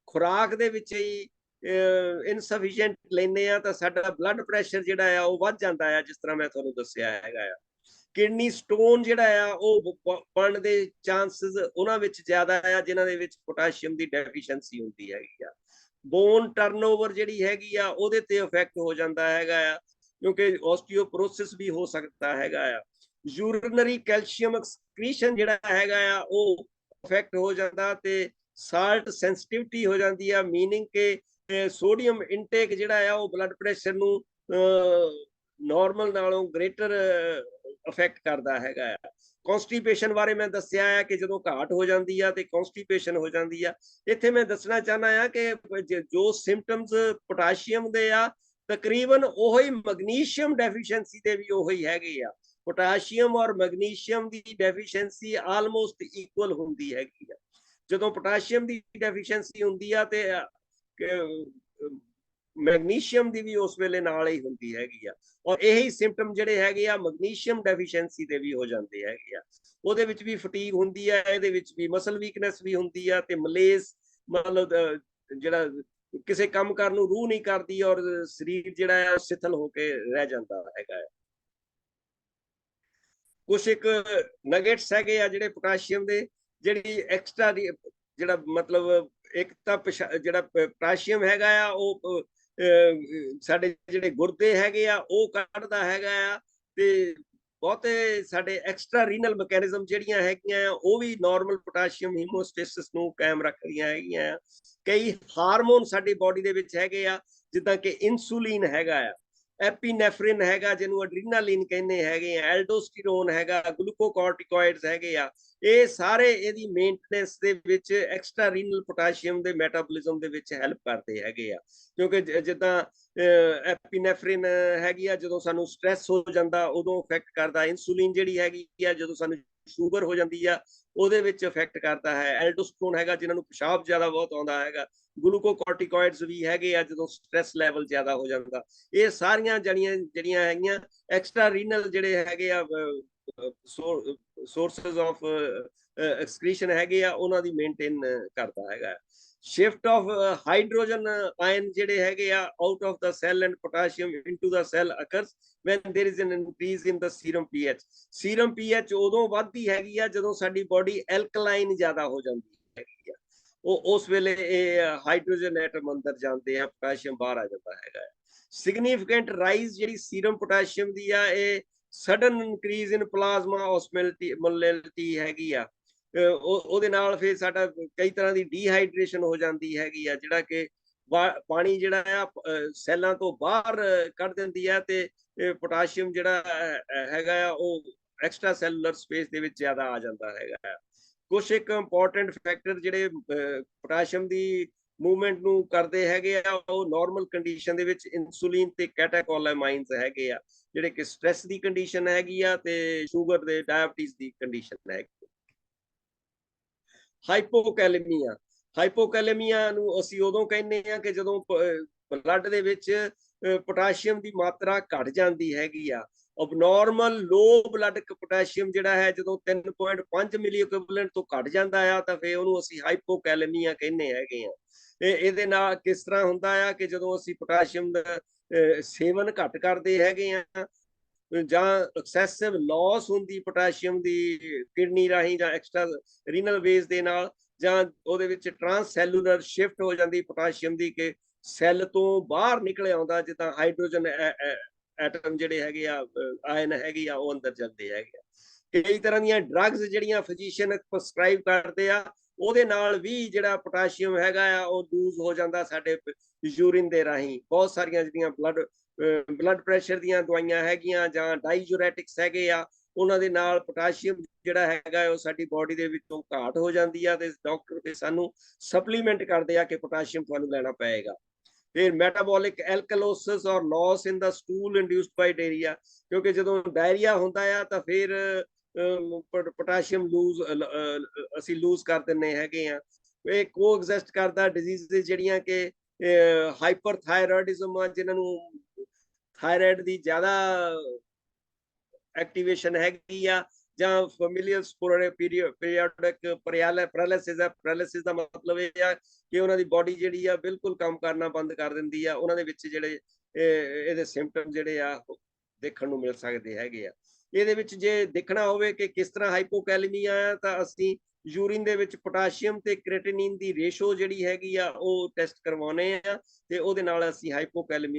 ਖੁਰਾਕ ਦੇ ਵਿੱਚ ਹੀ ਇਨਸਫੀਸ਼ੀਐਂਟ ਲੈਨੇ ਆ ਤਾਂ ਸਾਡਾ ਬਲੱਡ ਪ੍ਰੈਸ਼ਰ ਜਿਹੜਾ ਆ, ਉਹ ਵੱਧ ਜਾਂਦਾ ਆ, ਜਿਸ ਤਰ੍ਹਾਂ ਮੈਂ ਤੁਹਾਨੂੰ ਦੱਸਿਆ ਹੈਗਾ ਆ। ਕਿਡਨੀ ਸਟੋਨ ਜਿਹੜਾ ਆ, ਉਹ ਬਣਨ ਦੇ ਚਾਂਸਸ ਉਹਨਾਂ ਵਿੱਚ ਜ਼ਿਆਦਾ ਆ, ਜਿਨ੍ਹਾਂ ਦੇ ਵਿੱਚ ਪੋਟਾਸ਼ੀਅਮ ਦੀ ਡੈਫੀਸ਼ੀਐਂਸੀ ਹੁੰਦੀ ਹੈਗੀ ਆ। ਬੋਨ ਟਰਨਓਵਰ ਜਿਹੜੀ ਹੈਗੀ ਆ, ਉਹਦੇ ਤੇ ਇਫੈਕਟ ਹੋ ਜਾਂਦਾ ਹੈਗਾ ਆ, ਕਿਉਂਕਿ ਓਸਟੀਓਪਰੋਸਿਸ ਵੀ ਹੋ ਸਕਦਾ ਹੈਗਾ ਆ। ਯੂਰਿਨਰੀ ਕੈਲਸ਼ੀਅਮ ਐਕਸਕ੍ਰੀਸ਼ਨ ਜਿਹੜਾ ਹੈਗਾ ਆ, ਉਹ ਇਫੈਕਟ ਹੋ ਜਾਂਦਾ ਤੇ ਸਾਲਟ ਸੈਂਸਿਟਿਵਿਟੀ ਹੋ ਜਾਂਦੀ ਆ ਮੀਨਿੰਗ ਕਿ ਸੋਡੀਅਮ ਇਨਟੇਕ ਜਿਹੜਾ ਆ, ਉਹ ਬਲੱਡ ਪ੍ਰੈਸ਼ਰ ਨੂੰ ਨਾਰਮਲ ਨਾਲੋਂ ਗ੍ਰੇਟਰ ਅਫੈਕਟ ਕਰਦਾ ਹੈਗਾ ਆ। ਕਨਸਟੀਪੇਸ਼ਨ ਬਾਰੇ ਮੈਂ ਦੱਸਿਆ ਆ ਕਿ ਜਦੋਂ ਘਾਟ ਹੋ ਜਾਂਦੀ ਆ ਤੇ ਕਨਸਟੀਪੇਸ਼ਨ ਹੋ ਜਾਂਦੀ ਆ। ਇੱਥੇ ਮੈਂ ਦੱਸਣਾ ਚਾਹਨਾ ਆ ਕਿ ਜੋ ਸਿੰਪਟਮਸ ਪੋਟਾਸ਼ੀਅਮ ਦੇ ਆ, ਤਕਰੀਬਨ ਉਹੀ ਮੈਗਨੀਸ਼ੀਅਮ ਡੈਫੀਸ਼ੀਐਂਸੀ ਦੇ ਵੀ ਉਹੀ ਹੈਗੇ ਆ। ਪੋਟਾਸ਼ੀਅਮ ਔਰ ਮੈਗਨੀਸ਼ੀਅਮ ਦੀ ਡੈਫੀਸ਼ੀਐਂਸੀ ਆਲਮੋਸਟ ਇਕੁਅਲ ਹੁੰਦੀ ਹੈਗੀ ਆ। ਜਦੋਂ ਪੋਟਾਸ਼ੀਅਮ ਦੀ ਡੈਫੀਸ਼ੀਐਂਸੀ ਹੁੰਦੀ ਆ ਤੇ ਮੈਗਨੀਸ਼ੀਅਮ ਦੀ ਵੀ ਉਸ ਵੇਲੇ ਨਾਲ ਹੀ ਹੁੰਦੀ ਹੈਗੀ ਆ। ਔਰ ਇਹੀ ਸਿੰਪਟਮ ਜਿਹੜੇ ਹੈਗੇ ਆ, ਮੈਗਨੀਸ਼ੀਅਮ ਡੈਫੀਸ਼ੀਐਂਸੀ ਦੇ ਵੀ ਹੋ ਜਾਂਦੇ ਹੈਗੇ ਆ। ਉਹਦੇ ਵਿੱਚ ਵੀ ਫਟੀਗ ਹੁੰਦੀ ਆ, ਇਹਦੇ ਵਿੱਚ ਵੀ ਮਸਲ ਵੀਕਨੈਸ ਵੀ ਹੁੰਦੀ ਆ ਤੇ ਮਲੇਜ਼ ਮਤਲਬ ਜਿਹੜਾ ਕਿਸੇ ਕੰਮ ਕਰਨ ਨੂੰ ਰੂਹ ਨਹੀਂ ਕਰਦੀ ਔਰ ਸਰੀਰ ਜਿਹੜਾ ਹੈ ਸਿਥਲ ਹੋ ਕੇ ਰਹਿ ਜਾਂਦਾ ਹੈਗਾ ਕੁਝ ਇੱਕ ਨਗੇਟਸ ਹੈਗੇ ਆ ਜਿਹੜੇ ਪੋਟਾਸ਼ੀਅਮ ਦੇ, ਜਿਹੜੀ ਐਕਸਟਰਾ ਜਿਹੜਾ ਮਤਲਬ ਇੱਕ ਤਾਂ ਜਿਹੜਾ ਪੋਟਾਸ਼ੀਅਮ ਹੈਗਾ ਆ, ਉਹ ਸਾਡੇ ਜਿਹੜੇ ਗੁਰਦੇ ਹੈਗੇ ਆ ਉਹ ਕੱਢਦਾ ਹੈਗਾ ਆ ਤੇ ਬਹੁਤੇ ਸਾਡੇ ਐਕਸਟਰਾ ਰੀਨਲ ਮੈਕੈਨਿਜ਼ਮ ਜਿਹੜੀਆਂ ਹੈਗੀਆਂ ਆ, ਉਹ ਵੀ ਨਾਰਮਲ ਪੋਟਾਸ਼ੀਅਮ ਹੀਮੋਸਟੇਸਿਸ ਨੂੰ ਕਾਇਮ ਰੱਖਦੀਆਂ ਹੈਗੀਆਂ ਆ। ਕਈ ਹਾਰਮੋਨ ਸਾਡੀ ਬਾਡੀ ਦੇ ਵਿੱਚ ਹੈਗੇ ਆ ਜਿੱਦਾਂ ਕਿ ਇਨਸੂਲਿਨ ਹੈਗਾ ਆ ਐਪੀਨੈਫ੍ਰਿਨ ਹੈਗਾ, ਜਿਹਨੂੰ ਐਡਰੀਨਾਲਿਨ ਕਹਿੰਦੇ ਹੈਗੇ ਆ, ਐਲਡੋਸਟੀਰੋਨ ਹੈਗਾ, ਗਲੂਕੋਕਾਰਟਿਕੋਇਡਸ ਹੈਗੇ ਆ, ਇਹ ਸਾਰੇ ਇਹਦੀ ਮੇਨਟੇਨੈਂਸ ਦੇ ਵਿੱਚ ਐਕਸਟਰਾ ਰੀਨਲ ਪੋਟਾਸ਼ੀਅਮ ਦੇ ਮੈਟਾਬੋਲਿਜ਼ਮ ਦੇ ਵਿੱਚ ਹੈਲਪ ਕਰਦੇ ਹੈਗੇ ਆ। ਕਿਉਂਕਿ ਜ- ਜਿੱਦਾਂ ਐਪੀਨੈਫ੍ਰਿਨ ਹੈਗੀ ਆ, ਜਦੋਂ ਸਾਨੂੰ ਸਟ੍ਰੈਸ ਹੋ ਜਾਂਦਾ, ਉਦੋਂ ਇਫੈਕਟ ਕਰਦਾ ਇਨਸੂਲਿਨ ਜਿਹੜੀ ਹੈਗੀ ਆ, ਜਦੋਂ ਸਾਨੂੰ ਸ਼ੂਗਰ ਹੋ ਜਾਂਦੀ ਆ, ਉਹਦੇ ਵਿੱਚ ਇਫੈਕਟ ਕਰਦਾ ਹੈ। ਐਲਡੋਸਟਰੋਨ ਹੈਗਾ, ਜਿਨ੍ਹਾਂ ਨੂੰ ਪਿਸ਼ਾਬ ਜ਼ਿਆਦਾ ਬਹੁਤ ਆਉਂਦਾ ਹੈਗਾ। ਗਲੂਕੋਕਾਰਟਿਕੋਇਡਸ ਵੀ ਹੈਗੇ ਆ, ਜਦੋਂ ਸਟ੍ਰੈਸ ਲੈਵਲ ਜ਼ਿਆਦਾ ਹੋ ਜਾਂਦਾ। ਇਹ ਸਾਰੀਆਂ ਜਣੀਆਂ, ਜਿਹੜੀਆਂ ਹੈਗੀਆਂ ਐਕਸਟਰਾ ਰੀਨਲ ਜਿਹੜੇ ਹੈਗੇ ਆ ਸੋਰਸਸ ਆਫ ਐਕਸਕ੍ਰੀਸ਼ਨ ਹੈਗੇ ਆ, ਉਹਨਾਂ ਦੀ ਮੇਨਟੇਨ ਕਰਦਾ ਹੈਗਾ। ਸ਼ਿਫਟ ਆਫ ਹਾਈਡਰੋਜਨ ਆਇਨ ਜਿਹੜੇ ਹੈਗੇ ਆ out of the cell and potassium into the cell occurs when there is an increase in the serum pH. Serum pH ਉਦੋਂ ਵੱਧਦੀ ਹੈਗੀ ਆ ਜਦੋਂ ਸਾਡੀ ਬਾਡੀ ਐਲਕਲਾਈਨ ਜ਼ਿਆਦਾ ਹੋ ਜਾਂਦੀ ਹੈਗੀ ਆ। ਉਹ ਉਸ ਵੇਲੇ ਇਹ ਹਾਈਡਰੋਜਨ ਐਟਮ ਅੰਦਰ ਜਾਂਦੇ ਆ ਪੋਟਾਸ਼ੀਅਮ ਬਾਹਰ ਆ ਜਾਂਦਾ ਹੈਗਾ ਸਿਗਨੀਫੀਕੈਂਟ ਰਾਈਜ਼ ਜਿਹੜੀ ਸੀਰਮ ਪੋਟਾਸ਼ੀਅਮ ਦੀ ਆ, ਇਹ sudden increase in plasma osmolality molality ਹੈਗੀ ਆ। ਉਹਦੇ ਨਾਲ ਫਿਰ ਸਾਡਾ ਕਈ ਤਰ੍ਹਾਂ ਦੀ ਡੀਹਾਈਡਰੇਸ਼ਨ ਹੋ ਜਾਂਦੀ ਹੈਗੀ ਆ, ਜਿਹੜਾ ਕਿ ਬਾ- ਪਾਣੀ ਜਿਹੜਾ ਆ ਸੈੱਲਾਂ ਤੋਂ ਬਾਹਰ ਕੱਢ ਦਿੰਦੀ ਆ ਤੇ ਪੋਟਾਸ਼ੀਅਮ ਜਿਹੜਾ ਹੈਗਾ ਆ, ਉਹ ਐਕਸਟਰਾ ਸੈਲੂਲਰ ਸਪੇਸ ਦੇ ਵਿੱਚ ਜ਼ਿਆਦਾ ਆ ਜਾਂਦਾ ਹੈਗਾ ਆ। ਕੁਝ ਇੱਕ ਇੰਪੋਰਟੈਂਟ ਫੈਕਟਰ ਜਿਹੜੇ ਪੋਟਾਸ਼ੀਅਮ ਦੀ ਮੂਵਮੈਂਟ ਨੂੰ ਕਰਦੇ ਹੈਗੇ ਆ, ਉਹ ਨਾਰਮਲ ਕੰਡੀਸ਼ਨ ਦੇ ਵਿੱਚ ਇਨਸੂਲਿਨ ਤੇ ਕੈਟਾਕੋਲਾਮਾਈਨਸ ਹੈਗੇ ਆ, ਜਿਹੜੇ ਕਿ ਸਟ੍ਰੈਸ ਦੀ ਕੰਡੀਸ਼ਨ ਹੈਗੀ ਆ ਤੇ ਸ਼ੂਗਰ ਦੇ ਡਾਇਬੀਟੀਜ਼ ਦੀ ਕੰਡੀਸ਼ਨ ਹੈਗੀ ਹਾਈਪੋਕੈਲੇਮੀਆ ਹਾਈਪੋਕੈਲੇਮੀਆ ਨੂੰ ਅਸੀਂ ਉਦੋਂ ਕਹਿੰਦੇ ਆ ਕਿ ਜਦੋਂ ਬਲੱਡ ਦੇ ਵਿੱਚ ਪੋਟਾਸ਼ੀਅਮ ਦੀ ਮਾਤਰਾ ਘਟ ਜਾਂਦੀ ਹੈਗੀ ਆ। ਅਬਨੋਰਮਲ ਲੋ ਬਲੱਡ ਪੋਟਾਸ਼ੀਅਮ ਜਿਹੜਾ ਹੈ, ਜਦੋਂ 3.5 ਮਿਲੀ ਇਕੁਇਵਲੈਂਟ ਤੋਂ ਘਟ ਜਾਂਦਾ ਆ, ਤਾਂ ਫੇ ਉਹਨੂੰ ਅਸੀਂ ਹਾਈਪੋਕੈਲੇਮੀਆ ਕਹਿੰਦੇ ਹੈਗੇ ਆ। ਤੇ ਇਹਦੇ ਨਾਲ ਕਿਸ ਤਰ੍ਹਾਂ ਹੁੰਦਾ ਆ ਕਿ ਜਦੋਂ ਅਸੀਂ ਪੋਟਾਸ਼ੀਅਮ ਦਾ ਸੇਵਨ ਘੱਟ ਕਰਦੇ ਹੈਗੇ ਆ ਜਾਂ ਐਕਸੈਸਿਵ ਲਾਸ ਹੁੰਦੀ ਪੋਟਾਸ਼ੀਅਮ ਦੀ ਕਿਡਨੀ ਰਾਹੀਂ ਜਾਂ ਐਕਸਟਰਾ ਰੀਨਲ ਵੇਜ਼ ਦੇ ਨਾਲ ਜਾਂ ਉਹਦੇ ਵਿੱਚ ਟ੍ਰਾਂਸਸੈਲੂਲਰ ਸ਼ਿਫਟ ਹੋ ਜਾਂਦੀ ਪੋਟਾਸ਼ੀਅਮ ਦੀ ਕਿ ਸੈੱਲ ਤੋਂ ਬਾਹਰ ਨਿਕਲ ਆਉਂਦਾ ਜਿੱਦਾਂ ਹਾਈਡਰੋਜਨ ਐਟਮ ਜਿਹੜੇ ਹੈਗੇ ਆ ਆਇਨ ਹੈਗੇ ਆ, ਉਹ ਅੰਦਰ ਜਾਂਦੇ ਹੈਗੇ ਆ। ਕਈ ਤਰ੍ਹਾਂ ਦੀਆਂ ਡਰੱਗਸ ਜਿਹੜੀਆਂ ਫਿਜ਼ੀਸ਼ੀਅਨ ਪ੍ਰਸਕ੍ਰਾਈਬ ਕਰਦੇ ਆ, ਉਹਦੇ ਨਾਲ ਵੀ ਜਿਹੜਾ ਪੋਟਾਸ਼ੀਅਮ ਹੈਗਾ ਆ, ਉਹ ਲੂਜ਼ ਹੋ ਜਾਂਦਾ ਸਾਡੇ ਯੂਰਿਨ ਦੇ ਰਾਹੀਂ। ਬਹੁਤ ਸਾਰੀਆਂ ਜਿਹੜੀਆਂ ਬਲੱਡ ਬਲੱਡ ਪ੍ਰੈਸ਼ਰ ਦੀਆਂ ਦਵਾਈਆਂ ਹੈਗੀਆਂ ਜਾਂ ਡਾਈਜੂਰੈਟਿਕਸ ਹੈਗੇ ਆ, ਉਹਨਾਂ ਦੇ ਨਾਲ ਪੋਟਾਸ਼ੀਅਮ ਜਿਹੜਾ ਹੈਗਾ ਉਹ ਸਾਡੀ ਬਾਡੀ ਦੇ ਵਿੱਚੋਂ ਘਾਟ ਹੋ ਜਾਂਦੀ ਆ ਤੇ ਡਾਕਟਰ ਤੇ ਸਾਨੂੰ ਸਪਲੀਮੈਂਟ ਕਰਦੇ ਆ ਕਿ ਪੋਟਾਸ਼ੀਅਮ ਤੁਹਾਨੂੰ ਲੈਣਾ ਪਏਗਾ। ਫਿਰ ਮੈਟਾਬੋਲਿਕ ਐਲਕਲੋਸਿਸ ਔਰ loss in the stool induced by diarrhoea ਕਿਉਂਕਿ ਜਦੋਂ ਡਾਇਰੀਆ ਹੁੰਦਾ ਆ ਤਾਂ ਫਿਰ ਪੋਟਾਸ਼ੀਅਮ ਲੂਜ਼ ਅਸੀਂ ਲੂਜ਼ ਕਰ ਦਿੰਨੇ ਹੈਗੇ ਆ। ਇਹ ਕੋਐਗਜ਼ਿਸਟ ਕਰਦਾ ਡਿਜੀਜ਼ ਜਿਹੜੀਆਂ ਕਿ ਹਾਈਪਰਥਾਇਰੋਇਡਿਜ਼ਮ ਆ, ਜਿਨ੍ਹਾਂ ਨੂੰ ਥਾਇਰਾਇਡ ਦੀ ਜ਼ਿਆਦਾ ਐਕਟੀਵੇਸ਼ਨ ਹੈਗੀ ਆ ਜਾਂ ਫੈਮਿਲੀਅਲ ਪੀਰੀਓਡਿਕ ਪੈਰਾਲਿਸਿਸ ਹੈ ਪੈਰਾਲਿਸਿਸ ਦਾ ਮਤਲਬ ਇਹ ਆ ਕਿ ਉਹਨਾਂ ਦੀ ਬਾਡੀ ਜਿਹੜੀ ਆ ਬਿਲਕੁਲ ਕੰਮ ਕਰਨਾ ਬੰਦ ਕਰ ਦਿੰਦੀ ਆ, ਉਹਨਾਂ ਦੇ ਵਿੱਚ ਜਿਹੜੇ ਇਹਦੇ ਸਿੰਪਟਮ ਜਿਹੜੇ ਆ ਦੇਖਣ ਨੂੰ ਮਿਲ ਸਕਦੇ ਹੈਗੇ ਆ। ਇਹਦੇ ਵਿੱਚ ਜੇ ਦੇਖਣਾ ਹੋਵੇ ਕਿ ਕਿਸ ਤਰ੍ਹਾਂ ਹਾਈਪੋਕੈਲੇਮੀਆ ਆ, ਤਾਂ ਅਸੀਂ ਯੂਰਿਨ ਦੇ ਵਿੱਚ ਪੋਟਾਸ਼ੀਅਮ ਤੇ ਕ੍ਰੇਟਿਨਿਨ ਦੀ ਰੇਸ਼ੋ ਜਿਹੜੀ ਹੈਗੀ ਆ, ਉਹ ਟੈਸਟ ਕਰਵਾਉਨੇ ਆ ਤੇ ਉਹਦੇ ਨਾਲ ਅਸੀਂ ਹਾਈਪੋਕੈਲੇਮੀ